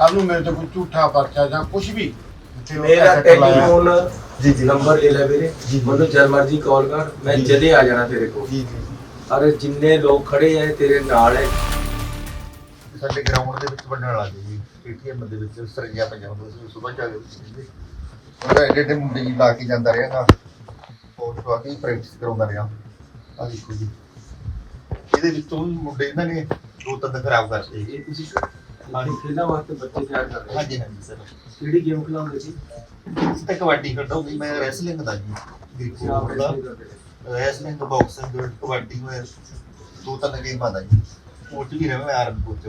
ਕੱਲ ਨੂੰ ਮੇਰੇ ਤੇ ਕੋਈ ਝੂਠਾ ਪਰਚਾ ਜਾਂ ਕੁਝ ਵੀ ਤੇ ਉਹ ਮੇਰਾ asset ਲਾਇਆ। ਟੈਲੀਫੋਨ ਜੀ ਜੀ ਨੰਬਰ ਲੈ ਲੈ ਵੀਰੇ। ਜੀ। ਮੈਨੂੰ ਜਦ ਮਰਜ਼ੀ ਕਾਲ ਕਰ ਮੈਂ ਜੀ। ਜਦੇ ਆ ਜਾਣਾ ਤੇਰੇ ਕੋਲ। ਜੀ ਜੀ ਅਰੇ ਜਿੰਨੇ ਲੋਕ ਖੜੇ ਐ ਤੇਰੇ ਨਾਲ ਐ। ਸਾਡੇ ਗਰਾਊਂਡ ਦੇ ਵਿੱਚ ਵੰਡਣ ਗਏ ਜੀ ਏਟੀਐਮ ਦੇ ਵਿੱਚ ਸਰਜੀਆ ਪਈਆਂ ਹੁੰਦੀਆਂ ਸੀ ਸਵੇਰ ਜਾ ਕੇ ਉਹਦਾ ਐਡੇ ਐਡੇ ਮੁੰਡੇ ਜੀ ਲਾ ਕੇ ਜਾਂਦਾ ਰਿਹਾ ਨਾ। ਉਹ ਤੋਂ ਆ ਕੇ ਪ੍ਰੈਕਟਿਸ ਕਰਾਉਂਦਾ ਰਿਹਾ। ਆ ਦੇਖੋ ਜੀ। ਇਹਦੇ ਵਿੱਚੋਂ ਵੀ ਮੁੰਡੇ ਇਹਨਾਂ ਨੇ ਦੋ ਤਿੰਨ ਖਰਾਬ ਕਰਤੇ ਇਹ ਤੁਸੀਂ ਆਹੀ ਖੇਡਾਂ ਵਾਸਤੇ ਬੱਚੇ ਤਿਆਰ ਕਰ ਰਹੇ ਹਾਂਜੀ ਹਾਂਜੀ ਸਰ। ਕਿਹੜੀ ਗੇਮ ਖਿਲਾਉਂਦੇ ਸੀ ਤੇ ਕਬੱਡੀ ਖੇਡਾਂਗੀ ਮੈਂ ਰੈਸਲਿੰਗ ਦਾ ਜੀ ਗ੍ਰੀਕੋ ਦਾ। ਰੈਸਲਿੰਗ ਬਾਕਸਿੰਗ ਕਬੱਡੀ ਮੈਂ ਦੋ ਤਿੰਨ ਗੇਮਾਂ ਦਾ ਜੀ ਉਹ ਚ ਵੀ ਰਿਹਾ ਮੈਂ ਆਰਮ ਕੋਚ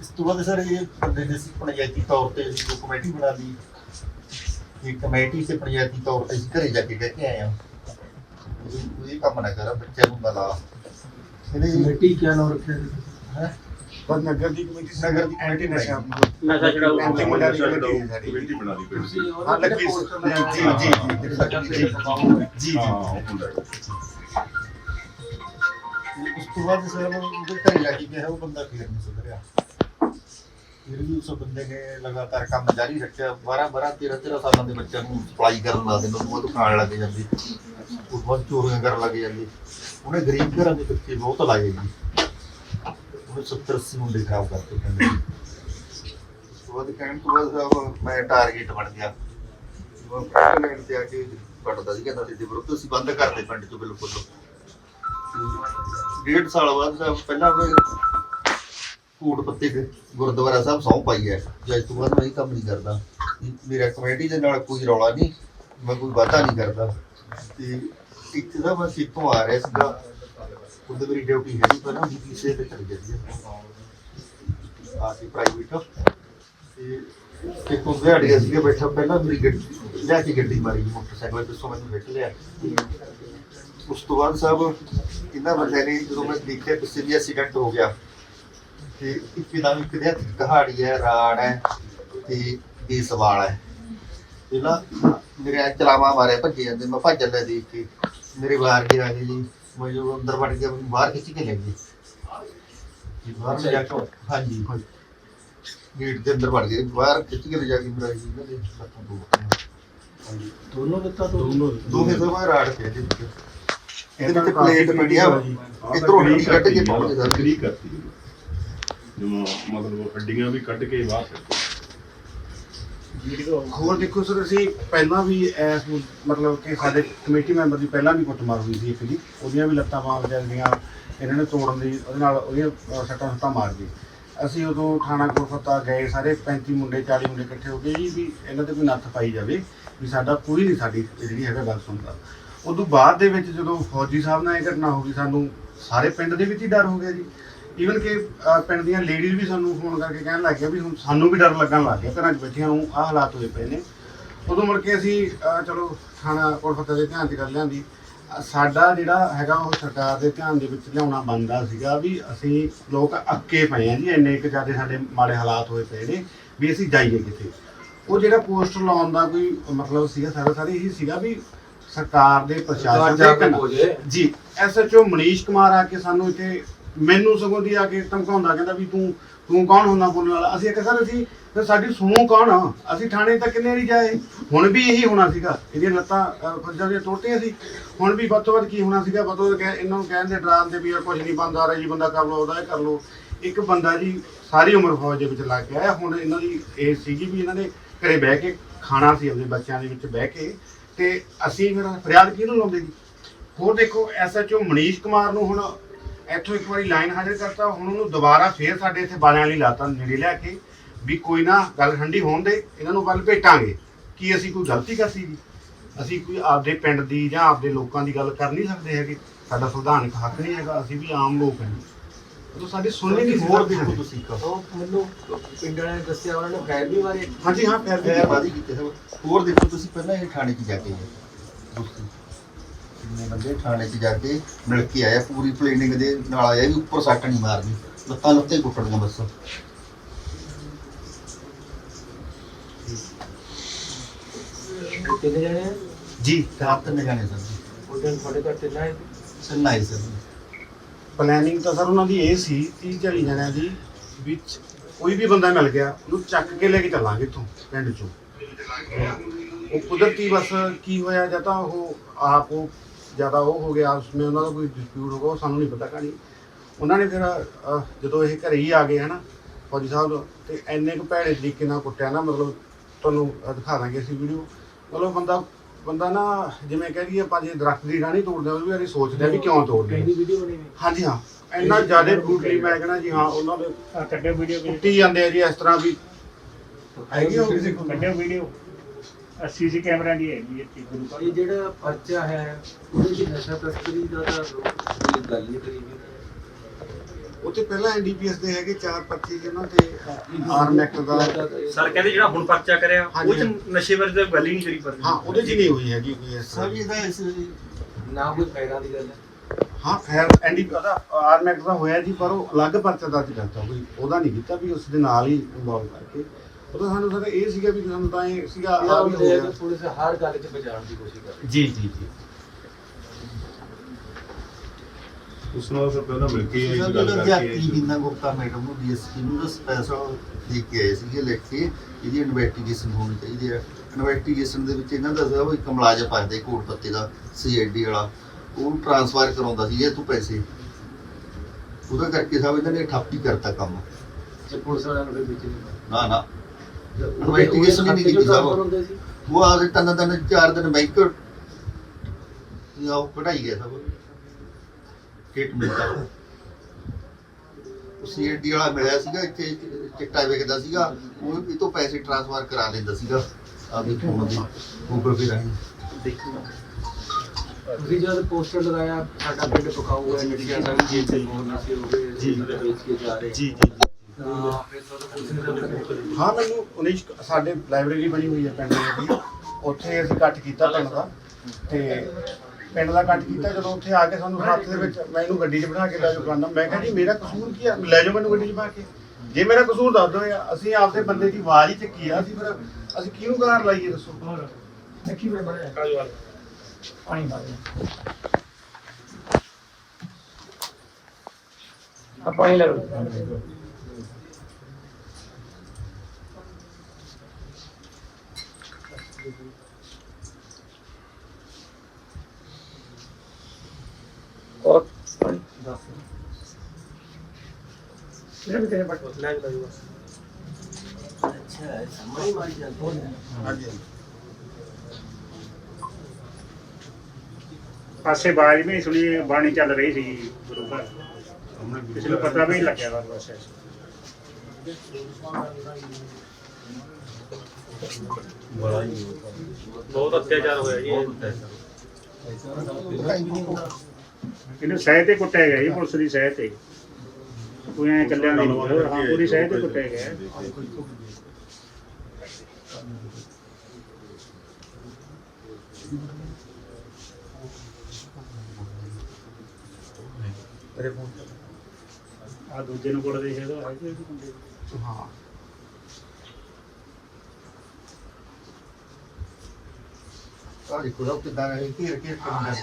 ਇਸ ਤੋਂ ਬਾਅਦ ਸਰ ਇਹ ਬੰਦੇ ਨੇ ਸੀ ਪੰਚਾਇਤੀ ਤੌਰ ਤੇ ਅਸੀਂ ਕਮੇਟੀ ਬਣਾ ਲਈ ਇਹ ਕਮੇਟੀ ਤੇ ਪੰਚਾਇਤੀ ਤੌਰ ਤੇ ਅਸੀਂ ਘਰੇ ਜਾ ਕੇ ਕਹਿ ਕੇ ਆਏ ਆ ਇਹ ਕੰਮ ਨਾ ਕਰ ਬੱਚਿਆਂ ਨੂੰ ਨਾ ਲਾ ਇਹਦੇ ਕਮੇਟੀ ਕਿਆ ਨਾਮ ਰੱਖਿਆ ਸੀ? ਹੈਂ? ਬਸ ਨਗਰ ਦੀ ਕਮੇਟੀ ਨਗਰ ਦੀ ਐਂਟੀ ਕਮੇਟੀ ਨਸ਼ਾ ਨਸ਼ਾ ਛਡਾਊ ਐਂਟੀ ਮੁੰਡਿਆਂ ਦੀ ਕਮੇਟੀ ਹੈ ਸਾਡੀ। ਕਮੇਟੀ ਬਣਾ ਲਈ ਦੀ ਤੁਸੀਂ ਹਾਂ, ਲੱਗੀ ਸੀ। ਜੀ, ਲਗਾ ਜੀ, ਜੀ, ਜੀ, ਜੀ, ਉਹ। ਉਸ ਤੋਂ ਬਾਅਦ ਸਰ ਉਹਦੇ ਘਰੇ ਕੇ ਕਿਹਾ ਉਹ ਬੰਦਾ ਫੇਰ ਨਹੀਂ ਸੁਧਰਿਆ। ਫਿਰ ਵੀ ਉਸ ਬੰਦੇ ਨੇ ਲਗਾਤਾਰ ਕੰਮ ਜਾਰੀ ਰੱਖਿਆ। 12 12 13 13 ਸਾਲਾਂ ਦੇ ਬੱਚਿਆਂ ਨੂੰ ਸਪਲਾਈ ਕਰਨ ਲਾ ਦਿੰਦਾ ਉਹ ਦੁਕਾਨ ਲੱਗ ਜਾਂਦੀ। ਉਹ ਬਹੁਤ ਚੋਰੀਆਂ ਕਰਨ ਲੱਗ ਜਾਂਦੀ। ਉਹਨੇ ਗਰੀਬ ਘਰਾਂ ਦੇ ਬੱਚੇ ਬਹੁਤ ਲਾਏ ਜੀ। ਉਹਨੇ 70 80 ਮੁੰਡੇ ਖਰਾਬ ਕਰਤੇ ਪਿੰਡ ਦੇ ਉਸ ਤੋਂ ਬਾਅਦ ਕਹਿਣ ਤੋਂ ਬਾਅਦ ਸਾਹਿਬ ਮੈਂ ਟਾਰਗੇਟ ਬਣ ਗਿਆ। ਉਹ ਲੈਣ ਤੇ ਆ ਕੇ ਕੱਟਦਾ ਸੀ, ਕਹਿੰਦਾ ਸੀ ਵਿਰੁੱਧ ਅਸੀਂ ਬੰਦ ਕਰਦੇ ਪਿੰਡ ਚੋਂ ਬਿਲਕੁਲ। ਡੇਢ ਸਾਲ ਬਾਅਦ ਦਾ ਪਹਿਲਾਂ ਉਹਨੇ ਕੋਟ ਪੱਤੇ ਦੇ ਗੁਰਦੁਆਰਾ ਸਾਹਿਬ ਸੌਂ ਪਾਈ ਹੈ। ਜਿਸ ਤੋਂ ਬਾਅਦ ਮੈਂ ਇਹ ਕੰਮ ਨਹੀਂ ਕਰਦਾ। ਮੇਰਾ ਕਮੇਟੀ ਦੇ ਨਾਲ ਕੋਈ ਰੌਲਾ ਨਹੀਂ, ਮੈਂ ਕੋਈ ਵਾਅਦਾ ਨਹੀਂ ਕਰਦਾ। ਤੇ ਇੱਕ ਦਾ ਮੈਂ ਸਿੱਖੋਂ ਆ ਰਿਹਾ ਸੀਗਾ। ਉਹਦੇ ਮੇਰੀ ਡਿਊਟੀ ਹੈਗੀ ਪਹਿਲਾਂ ਬੀਪੀਸੀ ਤੇ ਚੱਲ ਜਾਂਦੀ ਹੈ। ਆ ਪ੍ਰਾਈਵੇਟ ਤੇ ਇੱਕ ਉਹ ਦਿਹਾੜੀਆ ਸੀਗਾ ਬੈਠਾ ਪਹਿਲਾਂ ਮੇਰੀ ਗੱਡੀ, ਲੈ ਕੇ ਗੱਡੀ ਮਾਰੀ ਮੋਟਰਸਾਈਕਲ ਤੇ ਸੋ ਮੈਨੂੰ ਹਿੱਟ ਲਿਆ। ਉਸ ਤੋਂ ਬਾਅਦ ਸਾਹਿਬ, ਇਹਨਾਂ ਬੰਦੇ ਨੇ ਜਦੋਂ ਮੈਂ ਦੇਖਿਆ ਕਿਸੇ ਵੀ ਐਕਸੀਡੈਂਟ ਹੋ ਗਿਆ। ਤੇ ਇੱਕ ਦਾ ਇੱਕ ਦੇ ਹੱਥ ਕਹਾੜੀ ਹੈ, ਰਾੜ ਹੈ ਤੇ ਬੇਸਵਾਲ ਹੈ। ਤੇ ਮੇਰੇ ਐ ਚਲਾਵਾ ਮਾਰਿਆ, ਭੱਜੇ ਜਾਂਦੇ, ਮੈਂ ਭੱਜ ਲੈ ਦੇਖ ਕੇ। ਮੇਰੇ ਬਾਹਰ ਦੇ ਆ ਗਏ ਜੀ। ਮੈਂ ਜੋ ਅੰਦਰ ਵੜ ਗਿਆ ਮੈਨੂੰ ਬਾਹਰ ਖਿੱਚ ਕੇ ਲੈ ਗਏ। ਜੀ ਬਾਹਰ ਜਾ। ਕੇ ਹਾਂਜੀ ਗੇਟ ਦੇ ਅੰਦਰ ਵੜ ਗਏ। ਬਾਹਰ ਖਿੱਚ ਕੇ ਲੈ ਜਾ ਕੇ ਮੇਰਾ ਜੀ ਦੇ ਹੱਥੋਂ ਦੋ ਹਾਂਜੀ। ਦੋਨੋਂ ਦਿੱਤਾ ਤੋਂ ਦੋਵੇਂ ਦੋਵੇਂ ਰਾੜ ਕੇ ਦੇ ਵਿੱਚ। ਇਹਦੇ ਵਿੱਚ ਪਲੇਟ ਪਈਆ ਇਧਰੋਂ ਹੱਡੀ ਕੱਢ ਕੇ ਪਾਉਂਦੇ ਸਰ ਕਰਤੀ ਜਿਵੇਂ ਮਤਲਬ ਹੱਡੀਆਂ ਵੀ ਕੱਢ ਕੇ ਬਾਹਰ ਕੱਢੀ। ਹੋਰ ਦੇਖੋ ਸਰ ਅਸੀਂ ਪਹਿਲਾਂ ਵੀ ਐਸ ਮਤਲਬ ਕਿ ਸਾਡੇ ਕਮੇਟੀ ਮੈਂਬਰ ਦੀ ਪਹਿਲਾਂ ਵੀ ਕੁੱਟਮਾਰ ਹੋਈ ਸੀ ਇੱਕ ਦੀ ਉਹਦੀਆਂ ਵੀ ਲੱਤਾਂ ਬਾਹਾਂ ਜਾਂਦੀਆਂ ਇਹਨਾਂ ਨੇ ਤੋੜਨ ਦੀ ਉਹਦੇ ਨਾਲ ਉਹਦੀਆਂ ਅਹ, ਸੱਟਾਂ ਸੁੱਟਾਂ ਮਾਰ ਗਏ। ਅਸੀਂ ਉਦੋਂ ਥਾਣਾ ਕੋਲਫਤਾ ਗਏ ਸਾਰੇ 35 ਮੁੰਡੇ 40 ਮੁੰਡੇ ਇਕੱਠੇ ਹੋ ਗਏ ਜੀ ਵੀ ਇਹਨਾਂ ਤੇ ਕੋਈ ਨੱਥ ਪਾਈ ਜਾਵੇ ਵੀ ਸਾਡਾ ਕੋਈ ਨਹੀਂ ਸਾਡੀ ਜਿਹੜੀ ਹੈਗਾ ਗੱਲ ਸੁਣਦਾ। ਉਦੋਂ ਬਾਅਦ ਦੇ ਵਿੱਚ ਜਦੋਂ ਫੌਜੀ ਸਾਹਿਬ ਨਾਲ ਇਹ ਘਟਨਾ ਹੋ ਗਈ ਸਾਨੂੰ ਸਾਰੇ ਪਿੰਡ ਦੇ ਵਿੱਚ ਹੀ ਡਰ ਹੋ ਗਿਆ ਜੀ। ਈਵਨ ਕਿ ਅਹ, ਪਿੰਡ ਦੀਆਂ ਲੇਡੀਜ਼ ਵੀ ਸਾਨੂੰ ਫੋਨ ਕਰਕੇ ਕਹਿਣ ਲੱਗ ਗਿਆ ਵੀ ਹੁਣ ਸਾਨੂੰ ਵੀ ਡਰ ਲੱਗਣ ਲੱਗ ਗਿਆ। ਘਰਾਂ 'ਚ ਬੈਠਿਆਂ ਨੂੰ ਆਹ ਹਾਲਾਤ ਹੋਏ ਪਏ ਨੇ। ਉਦੋਂ ਮੁੜ ਕੇ ਅਸੀਂ ਅਹ, ਚਲੋ ਥਾਣਾ ਕੋਲਫਤਾ ਦੇ ਧਿਆਨ 'ਚ ਕਰ ਲਿਆਂਦੀ। ਅਹ, ਸਾਡਾ ਜਿਹੜਾ ਹੈਗਾ ਉਹ ਸਰਕਾਰ ਦੇ ਧਿਆਨ ਦੇ ਵਿੱਚ ਲਿਆਉਣਾ ਬੰਦਾ ਸੀਗਾ ਵੀ ਅਸੀਂ ਲੋਕ ਅੱਕੇ ਪਏ ਆ ਜੀ ਇੰਨੇ ਕੁ ਜ਼ਿਆਦਾ ਸਾਡੇ ਮਾੜੇ ਹਾਲਾਤ ਹੋਏ ਪਏ ਨੇ ਵੀ ਅਸੀਂ ਜਾਈਏ ਕਿਤੇ ਉਹ ਜਿਹੜਾ ਪੋਸਟਰ ਲਾਉਣ ਦਾ ਕੋਈ ਮਤਲਬ ਸੀਗਾ ਸਾਰਾ ਸਾਰੇ ਇਹੀ ਸੀਗਾ ਵੀ ਸਰਕਾਰ ਦੇ ਪ੍ਰਸ਼ਾਸਨ ਦੇ ਜਾਗਰੂਕ ਹੋ ਜੀ ਐਸਐਚਓ ਮਨੀਸ਼ ਕੁਮਾਰ ਆ ਕੇ ਸਾਨੂੰ ਇੱਥੇ ਮੈਨੂੰ ਸਗੋਂ ਦੀ ਆ ਕੇ ਧਮਕਾਉਂਦਾ ਕਹਿੰਦਾ ਵੀ ਤੂੰ ਤੂੰ ਕੌਣ ਹੁੰਦਾ ਬੋਲਣ ਵਾਲਾ? ਅਸੀਂ ਆਖਿਆ ਸਰ ਅਸੀਂ ਫਿਰ ਸਾਡੀ ਸੁਣੋ ਕੌਣ ਆ? ਅਸੀਂ ਥਾਣੇ ਤੱਕ ਕਿੰਨੇ ਨਹੀਂ ਜਾਏ ਹੁਣ ਵੀ ਇਹੀ ਹੋਣਾ ਸੀਗਾ। ਇਹਦੀਆਂ ਲੱਤਾਂ ਅਹ, ਦੀਆਂ ਟੁੱਟੀਆਂ ਸੀ। ਹੁਣ ਵੀ ਵੱਧ ਤੋਂ ਵੱਧ ਕੀ ਹੋਣਾ ਸੀਗਾ ਵੱਧ ਤੋਂ ਵੱਧ ਕਹਿ- ਇਹਨਾਂ ਨੂੰ ਕਹਿੰਦੇ ਡਰਾਉਂਦੇ ਵੀ ਯਾਰ ਕੁਝ ਨਹੀਂ ਬੰਦਾ ਆ ਰਿਹਾ ਜੀ ਬੰਦਾ ਕਰ ਲਓ ਉਹਦਾ ਇਹ ਕਰ ਲਓ। ਇੱਕ ਬੰਦਾ ਜੀ ਸਾਰੀ ਉਮਰ ਫੌਜ ਦੇ ਵਿੱਚ ਲੱਗ ਗਿਆ ਹੈ। ਹੁਣ ਇਹਨਾਂ ਦੀ ਇਹ ਸੀਗੀ ਵੀ ਇਹਨਾਂ ਨੇ ਘਰੇ ਬਹਿ ਕੇ ਖਾਣਾ ਸੀ ਆਪਣੇ ਬੱਚਿਆਂ ਦੇ ਵਿੱਚ ਬਹਿ ਕੇ। ਤੇ ਅਸੀਂ ਫਿਰ ਫਰਿਆਦ ਕਿਹਨੂੰ ਲਾਉਂਦੇ ਜੀ? ਹੋਰ ਦੇਖੋ ਐਸਐਚਓ ਮਨੀਸ਼ ਕੁਮਾਰ ਨੂੰ ਹੁਣ ਇੱਥੋਂ ਇੱਕ ਵਾਰੀ ਲਾਈਨ ਹਾਜ਼ਰ ਕਰਤਾ ਹੁਣ ਉਹਨੂੰ ਦੁਬਾਰਾ ਫੇਰ ਸਾਡੇ ਇੱਥੇ ਬਾਲਿਆਂ ਲਈ ਲਾਤਾ ਨੇੜੇ ਲਿਆ ਕੇ ਵੀ ਕੋਈ ਨਾ ਗੱਲ ਠੰਡੀ ਹੋਣ ਦੇ ਇਹਨਾਂ ਨੂੰ ਵੱਲ ਭੇਟਾਂਗੇ। ਕੀ ਅਸੀਂ ਕੋਈ ਗਲਤੀ ਕਰਤੀ ਜੀ ਅਸੀਂ ਕੋਈ ਆਪਦੇ ਪਿੰਡ ਦੀ ਜਾਂ ਆਪਦੇ ਲੋਕਾਂ ਦੀ ਗੱਲ ਕਰ ਨਹੀਂ ਸਕਦੇ ਹੈਗੇ। ਸਾਡਾ ਸੰਵਿਧਾਨਕ ਹੱਕ ਨਹੀਂ ਹੈਗਾ ਅਸੀਂ ਵੀ ਆਮ ਲੋਕ ਹਾਂ। ਉਹ ਸਾਡੀ ਸੁਣਨੀ ਨਹੀਂ ਹੋਰ ਦੇਖੋ ਤੁਸੀਂ ਕਹੋ। ਮੈਨੂੰ ਪਿੰਡ ਵਾਲਿਆਂ ਨੇ ਦੱਸਿਆ ਉਹਨਾਂ ਨੇ ਫਾਇਰ ਵੀ ਮਾਰੇ ਹਾਂਜੀ ਹਾਂ ਫੇਰ ਮੈਂ ਵਾਦੀ ਕੀਤੇ। ਸਭ ਹੋਰ ਦੇਖੋ ਤੁਸੀਂ ਪਹਿਲਾਂ ਇਹ ਥਾਣੇ 'ਚ ਜਾ ਕੇ ਕਿੰਨੇ ਬੰਦੇ ਥਾਣੇ 'ਚ ਜਾ ਕੇ ਮਿਲ ਕੇ ਆਇਆ ਪੂਰੀ ਪਲੇਨਿੰਗ ਦੇ ਨਾਲ ਆਇਆ ਵੀ ਉੱਪਰ ਸੱਟ ਨਹੀਂ ਮਾਰਨੀ। ਲੱਤਾਂ ਲੱਤੇ ਘੁੱਟਣੀਆਂ ਬਸ। ਕਿੰਨੇ ਜਣੇ ਆ? ਜੀ ਰਾਤ ਤਿੰਨ ਜਾਣੇ ਸਰ ਉਹ ਦਿਨ ਤੁਹਾਡੇ ਘਰ ਨਾ? ਸੰਨਾ ਹੈ ਸਰ ਪਲੈਨਿੰਗ ਤਾਂ ਸਰ ਉਹਨਾਂ ਦੀ ਇਹ ਸੀ 30 40 ਜਣਿਆਂ ਦੀ ਵਿੱਚ ਕੋਈ ਵੀ ਬੰਦਾ ਮਿਲ ਗਿਆ ਉਹਨੂੰ ਚੱਕ ਕੇ ਲੈ ਕੇ ਚੱਲਾਂਗੇ ਇੱਥੋਂ ਪਿੰਡ ਚੋਂ। ਉਹ ਕੁਦਰਤੀ ਬਸ ਕੀ ਹੋਇਆ ਜਾਂ ਤਾਂ ਉਹ ਆਪ ਉਹ ਜ਼ਿਆਦਾ ਉਹ ਹੋ ਗਿਆ ਉਸਮੇ ਉਹਨਾਂ ਦਾ ਕੋਈ ਡਿਸਪਿਊਟ ਹੋ ਗਿਆ ਉਹ ਸਾਨੂੰ ਨਹੀਂ ਪਤਾ ਕਹਾਣੀ। ਉਹਨਾਂ ਨੇ ਫਿਰ ਅਹ, ਜਦੋਂ ਇਹ ਘਰੇ ਹੀ ਆ ਗਏ ਹਨਾ ਫੌਜੀ ਸਾਹਿਬ ਤੇ ਐਨੇ ਕੁ ਭੈੜੇ ਤਰੀਕੇ ਨਾਲ ਕੁੱਟਿਆ ਨਾ ਮਤਲਬ ਤੁਹਾਨੂੰ ਅਹ, ਦਿਖਾ ਦਾਂਗੇ ਅਸੀਂ ਵੀਡੀਓ ਮਤਲਬ ਬੰਦਾ ਬੰਦਾ ਨਾ ਜਿਵੇਂ ਕਹਿ ਲਈਏ ਆਪਾਂ ਜੇ ਦਰਖਤ ਦੀ ਡਾਣੀ ਤੋੜਦੇ ਹਾਂ ਉਹ ਵੀ ਵਾਰੀ ਸੋਚਦੇ ਆ ਵੀ ਕਿਉਂ ਤੋੜਦੇ ਆ। ਵੀਡੀਓ ਬਣੀ ਹਾਂਜੀ ਹਾਂ। ਇੰਨਾ ਜ਼ਿਆਦਾ ਬਰੂਟਲੀ ਮੈਂ ਕਹਿੰਦਾ ਜੀ ਹਾਂ ਉਹਨਾਂ ਦੇ ਆ ਕੱਢਿਓ ਵੀਡੀਓ ਕੁੱਟੀ ਜਾਂਦੇ ਆ ਜੀ ਇਸ ਤਰ੍ਹਾਂ ਵੀ। ਹੈਗੀ ਉਹ ਕਿਸੇ ਕੋਲ? ਕੱਢਿਓ ਵੀਡੀਓ ਅੱਸੀ ਸੀ ਕੈਮਰਾ ਦੀ ਹੈਗੀ ਇੱਥੇ ਗੁਰੂ ਘਰ। ਇਹ ਜਿਹੜਾ ਪਰਚਾ ਹੈ ਉਹਦੇ ਵਿੱਚ ਨਸ਼ਾ ਤਸਕਰੀ ਦਾ ਤਾਂ ਕੋਈ ਗੱਲ ਨਹੀਂ ਕਰੀ ਵੀ ਉੱਥੇ ਪਹਿਲਾਂ ਐਨਡੀਪੀਐਸ ਦੇ ਹੈਗੇ ਚਾਰ ਪਰਚੇ ਜਿਹਨਾਂ ਤੇ ਆਰਮ ਐਕਟ ਦਾ। ਸਰ ਕਹਿੰਦੇ ਜਿਹੜਾ ਹੁਣ ਪਰਚਾ ਕਰਿਆ ਉਹ ਚ ਹਾਂਜੀ। ਨਸ਼ੇ ਬਾਰੇ ਤਾਂ ਗੱਲ ਹੀ ਨਹੀਂ ਕਰੀ ਪਰ। ਹਾਂ ਉਹਦੇ 'ਚ ਨਹੀਂ ਹੋਈ ਹੈਗੀ ਕੋਈ ਇਸ ਤਰ੍ਹਾਂ ਸਭ ਦੀ। ਇਹਦਾ ਇਸ ਨਾ ਕੋਈ ਫਾਇਦਾ ਦੀ ਗੱਲ ਹੈ। ਹਾਂ ਖੈਰ ਐਨਡੀ ਉਹਦਾ ਆਰਮ ਐਕਟ ਦਾ ਹੋਇਆ ਜੀ ਪਰ ਉਹ ਅਲੱਗ ਪਰਚਾ ਦਰਜ ਕਰਤਾ ਕੋਈ। ਉਹਦਾ ਨਹੀਂ ਕੀਤਾ ਵੀ ਉਸ ਦੇ ਨਾਲ ਹੀ ਇਨਵੋਲਵ ਕਰਕੇ। ਉਹਦਾ ਸਾਨੂੰ ਸਰ ਇਹ ਸੀਗਾ ਵੀ ਸਾਨੂੰ ਤਾਂ ਇਹ ਸੀਗਾ ਆ ਵੀ ਹੋ ਗਿਆ। ਥੋੜੇ ਸੇ ਹਰ ਗੱਲ 'ਚ ਬਚਾਉਣ ਦੀ ਕੋਸ਼ਿਸ਼ ਕਰ ਜੀ ਜੀ ਜੀ। ਉਸ ਨਾਲ ਫਿਰ ਪਹਿਲਾਂ ਮਿਲ ਕੇ ਸਭ ਗੱਲ ਕਰਕੇ ਜਾਤੀ ਬਿੰਨਾ ਗੁਪਤਾ ਮੈਡਮ ਨੂੰ ਡੀਐਸਪੀ ਨੂੰ ਦਾ ਸਪੈਸ਼ਲ ਦੇ ਕੇ ਆਏ ਸੀਗੇ ਲਿਖ ਕੇ ਇਹਦੀ ਇਨਵੈਸਟੀਗੇਸ਼ਨ ਹੋਣੀ ਚਾਹੀਦੀ ਹੈ। ਇਨਵੈਸਟੀਗੇਸ਼ਨ ਦੇ ਵਿੱਚ ਇਹਨਾਂ ਦਾ ਦੱਸਿਆ ਵੀ ਇੱਕ ਮੁਲਾਜ਼ਮ ਪਾਉਂਦੇ ਕੋਟ ਪੱਤੇ ਦਾ ਸੀਆਈਡੀ ਵਾਲਾ। ਉਹ ਟ੍ਰਾਂਸਫਰ ਕਰਾਉਂਦਾ ਸੀ ਇਹ ਤੂੰ ਪੈਸੇ। ਉਹਦਾ ਕਰਕੇ ਸਭ ਇਹਨਾਂ ਨੇ ਠੱਪ ਕਰਤਾ ਕੰਮ। ਤੇ ਪੁਲਿਸ ਵਾਲਿਆਂ ਨੂੰ ਫਿਰ ਵਿੱਚ ਨਹੀਂ ਨਾ ਨਾ। ਇਨਵੈਸਟੀਗੇਸ਼ਨ ਹੀ ਨਹੀਂ ਕੀਤੀ ਸਭ ਹੁੰਦੇ ਸੀ। ਉਹ ਆਦੇ ਤਿੰਨ ਦਿਨ ਚਾਰ ਦਿਨ ਬੈਂਕ ਉਹ ਕਢਾਈ ਗਿਆ ਸਭ। ਕਿਟ ਮਿਲਦਾ। ਉਹ ਸੀਐਡੀ ਵਾਲਾ ਮਿਲਿਆ ਸੀਗਾ ਇੱਥੇ ਚਿੱਟਾ ਵੇਚਦਾ ਸੀਗਾ। ਉਹ ਇਹ ਤੋਂ ਪੈਸੇ ਟ੍ਰਾਂਸਫਰ ਕਰਾ ਲੈਂਦਾ ਸੀਗਾ। ਆਪਦੇ ਫੋਨ ਦੇ ਗੂਗਲ ਪੇ ਰਾਹੀਂ। ਤੁਸੀਂ ਜਦ ਪੋਸਟਰ ਲਗਾਇਆ ਸਾਡਾ ਪਿੰਡ ਪਕਾਊ ਹੈ ਨਸ਼ਿਆਂ ਦਾ ਜੀ ਤੇ ਹੋਰ ਨਸ਼ੇ ਹੋ ਗਏ ਜੀ। ਕੇ ਜਾ ਜੀ ਜੀ ਜੀ ਤਾਂ ਫਿਰ ਨੇ ਹਾਂ ਮੈਨੂੰ ਉਹਨੇ ਸਾਡੇ ਲਾਇਬ੍ਰੇਰੀ ਬਣੀ ਹੋਈ ਹੈ ਪਿੰਡ ਦੀ। ਉੱਥੇ ਅਸੀਂ ਇਕੱਠ ਕੀਤਾ ਪਿੰਡ ਦਾ। ਤੇ ਪਿੰਡ ਦਾ ਇਕੱਠ ਕੀਤਾ ਜਦੋਂ ਉੱਥੇ ਆ ਕੇ ਸਾਨੂੰ ਹੱਥ ਦੇ ਵਿੱਚ ਮੈਂ ਇਹਨੂੰ ਗੱਡੀ 'ਚ ਬਿਠਾ ਕੇ ਲੈ ਜਾਓ ਕਹਿੰਦਾ ਮੈਂ ਕਿਹਾ ਜੀ ਮੇਰਾ ਕਸੂਰ ਕੀ ਆ? ਲੈ ਜਾਓ ਮੈਨੂੰ ਗੱਡੀ 'ਚ ਪਾ ਕੇ। ਜੇ ਮੇਰਾ ਕਸੂਰ ਦੱਸ ਦਿਓ ਯਾਰ ਅਸੀਂ ਆਪਦੇ ਬੰਦੇ ਦੀ ਆਵਾਜ਼ ਹੀ ਚੱਕੀ ਆ। ਅਸੀਂ ਫਿਰ ਅਸੀਂ ਕਿਹਨੂੰ ਗਾਰ ਲਾਈਏ ਦੱਸੋ? ਦੇਖੀ ਮੈਂ ਬਣਿਆ ਪਾਣੀ ਮਾਰ ਆ ਪਾਣੀ ਲੈ ਲਓ। ਇਹ ਵੀ ਤੇਰੇ ਬਟ ਲੈ ਲੈ ਬਸ। ਅੱਛਾ ਸਮਝ ਮਾਰੀ ਜਾਂਦੀ ਹੈ। ਹਾਂਜੀ ਪਾਸੇ ਬਾਜ ਵੀ ਸੁਣੀ ਬਾਣੀ ਚੱਲ ਰਹੀ ਸੀ ਗੁਰੂ ਘਰ। ਕਿਸੇ ਨੂੰ ਪਤਾ ਵੀ ਨਹੀਂ ਲੱਗਿਆ ਵਾ ਬਸ ਬਹੁਤ ਅਤਿਆਚਾਰ ਹੋਇਆ ਜੀ ਇਹਨੂੰ ਸਹਿ ਤੇ ਕੁੱਟਿਆ ਗਿਆ ਜੀ ਪੁਲਿਸ ਦੀ ਸਹਿ ਤੇ। ਕੋਈ ਐ ਨਹੀਂ ਹਾਂ ਪੂਰੀ ਸਹਿ ਤੇ ਕੁੱਟਿਆ ਗਿਆ। ਤੇਰੇ ਫੋਨ ਆ ਦੂਜੇ ਨੂੰ ਕੁੱਟਦੇ ਸੀ ਉਹ ਹੈਗੇ ਸੀ ਬੰਦੇ ਹਾਂ ਆ ਦੇਖੋ ਸਭ ਕਿਦਾਂ ਰਹੇ ਘੇਰ ਘੇਰ ਕੇ ਮੁੰਡਾ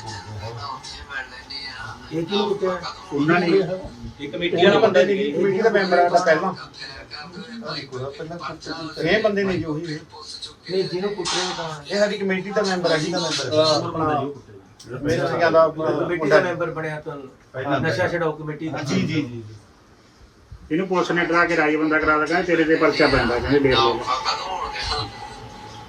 ਇਹ ਕੀ ਕੁੱਟਿਆ ਉਹਨਾਂ ਨੇ ਇਹ ਕਮੇਟੀ ਉਹ ਬੰਦੇ ਨੇ ਕਮੇਟੀ ਦਾ ਮੈਂਬਰ ਆ ਤਾਂ ਪਹਿਲਾਂ। ਆ ਦੇਖੋ ਸਭ ਪਹਿਲਾਂ ਕੁੱਤੇ ਇਹ ਬੰਦੇ ਨੇ ਜੋ ਹੀ ਨਹੀਂ ਜਿਹਨੂੰ ਕੁੱਟਿਆ ਤਾਂ ਇਹ ਸਾਡੀ ਕਮੇਟੀ ਦਾ ਮੈਂਬਰ ਹੈ ਜੀ ਦਾ ਮੈਂਬਰ ਆਪਣਾ ਮੇਰੇ ਸਿੰਘਾਂ ਦਾ ਆਪਣਾ ਕਮੇਟੀ ਮੁੰਡਾ ਦਾ ਮੈਂਬਰ ਬਣਿਆ ਤੁਹਾਨੂੰ ਨਸ਼ਾ ਛਡਾਓ ਕਮੇਟੀ ਦਾ। ਜੀ ਜੀ ਜੀ। ਇਹਨੂੰ ਪੁਲਿਸ ਨੇ ਡਰਾ ਕੇ ਰਾਜ ਬੰਦਾ ਕਰਾ ਲਗਾ ਤੇਰੇ ਤੇ ਪਰਚਾ ਪੈਂਦਾ ਕਹਿੰਦੇ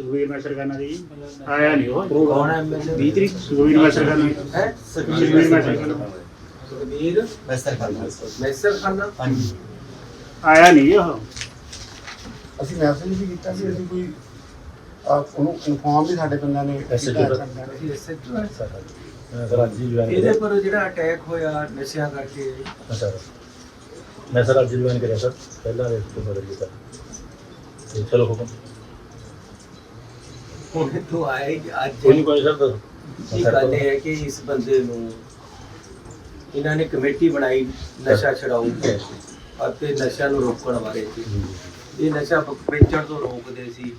ਸੁਖਵੀਰ ਮੈਸਰ ਕਰਨਾ ਜੀ ਆਇਆ ਨਹੀਂ ਉਹ। ਕੌਣ ਹੈ ਐਮਐਲਏ 20 ਤਰੀਕ ਸੁਖਵੀਰ ਮੈਸਰ ਕਰਨਾ ਹੈ? ਸੁਖਵੀਰ ਮੈਸਰ ਕਰਨਾ ਸੁਖਬੀਰ? ਮੈਸਟਰ ਕਰਦਾ ਮੈਸਰ ਖਾਨਾ ਹਾਂਜੀ। ਆਇਆ ਨਹੀਂ ਉਹ। ਅਸੀਂ ਮੈਸੇਜ ਵੀ ਕੀਤਾ ਸੀ ਅਸੀਂ ਕੋਈ ਉਹਨੂੰ ਇਨਫੋਰਮ ਵੀ ਸਾਡੇ ਬੰਦਿਆਂ ਨੇ ਇਹਦੇ ਪਰ ਜਿਹੜਾ ਅਟੈਕ ਹੋਇਆ ਨਸ਼ਿਆਂ ਕਰਕੇ। ਸਰ ਮੈਂ ਸਰ ਅੱਜ ਜੁਆਇਨ ਕਰਿਆ ਸਰ। ਪਹਿਲਾਂ ਦੇ ਤੋਂ ਬਦਲ ਦਿੱਤਾ ਚਲੋ ਹੁਕਮ। ਹੁਣ ਤੋਂ ਆਇਆ ਹੀ ਅੱਜ। ਕੋਈ ਨਹੀਂ ਕੋਈ ਸਰ ਦੱਸੋ। ਇਹ ਗੱਲ ਇਹ ਹੈ ਕਿ ਇਸ ਬੰਦੇ ਨੂੰ ਇਹਨਾਂ ਨੇ ਕਮੇਟੀ ਬਣਾਈ ਨਸ਼ਾ ਛਡਾਊ ਅਤੇ ਨਸ਼ਾ ਨੂੰ ਰੋਕਣ ਬਾਰੇ ਸੀ ਇਹ ਨਸ਼ਾ ਪ- ਵੇਚਣ ਤੋਂ ਰੋਕਦੇ ਸੀ।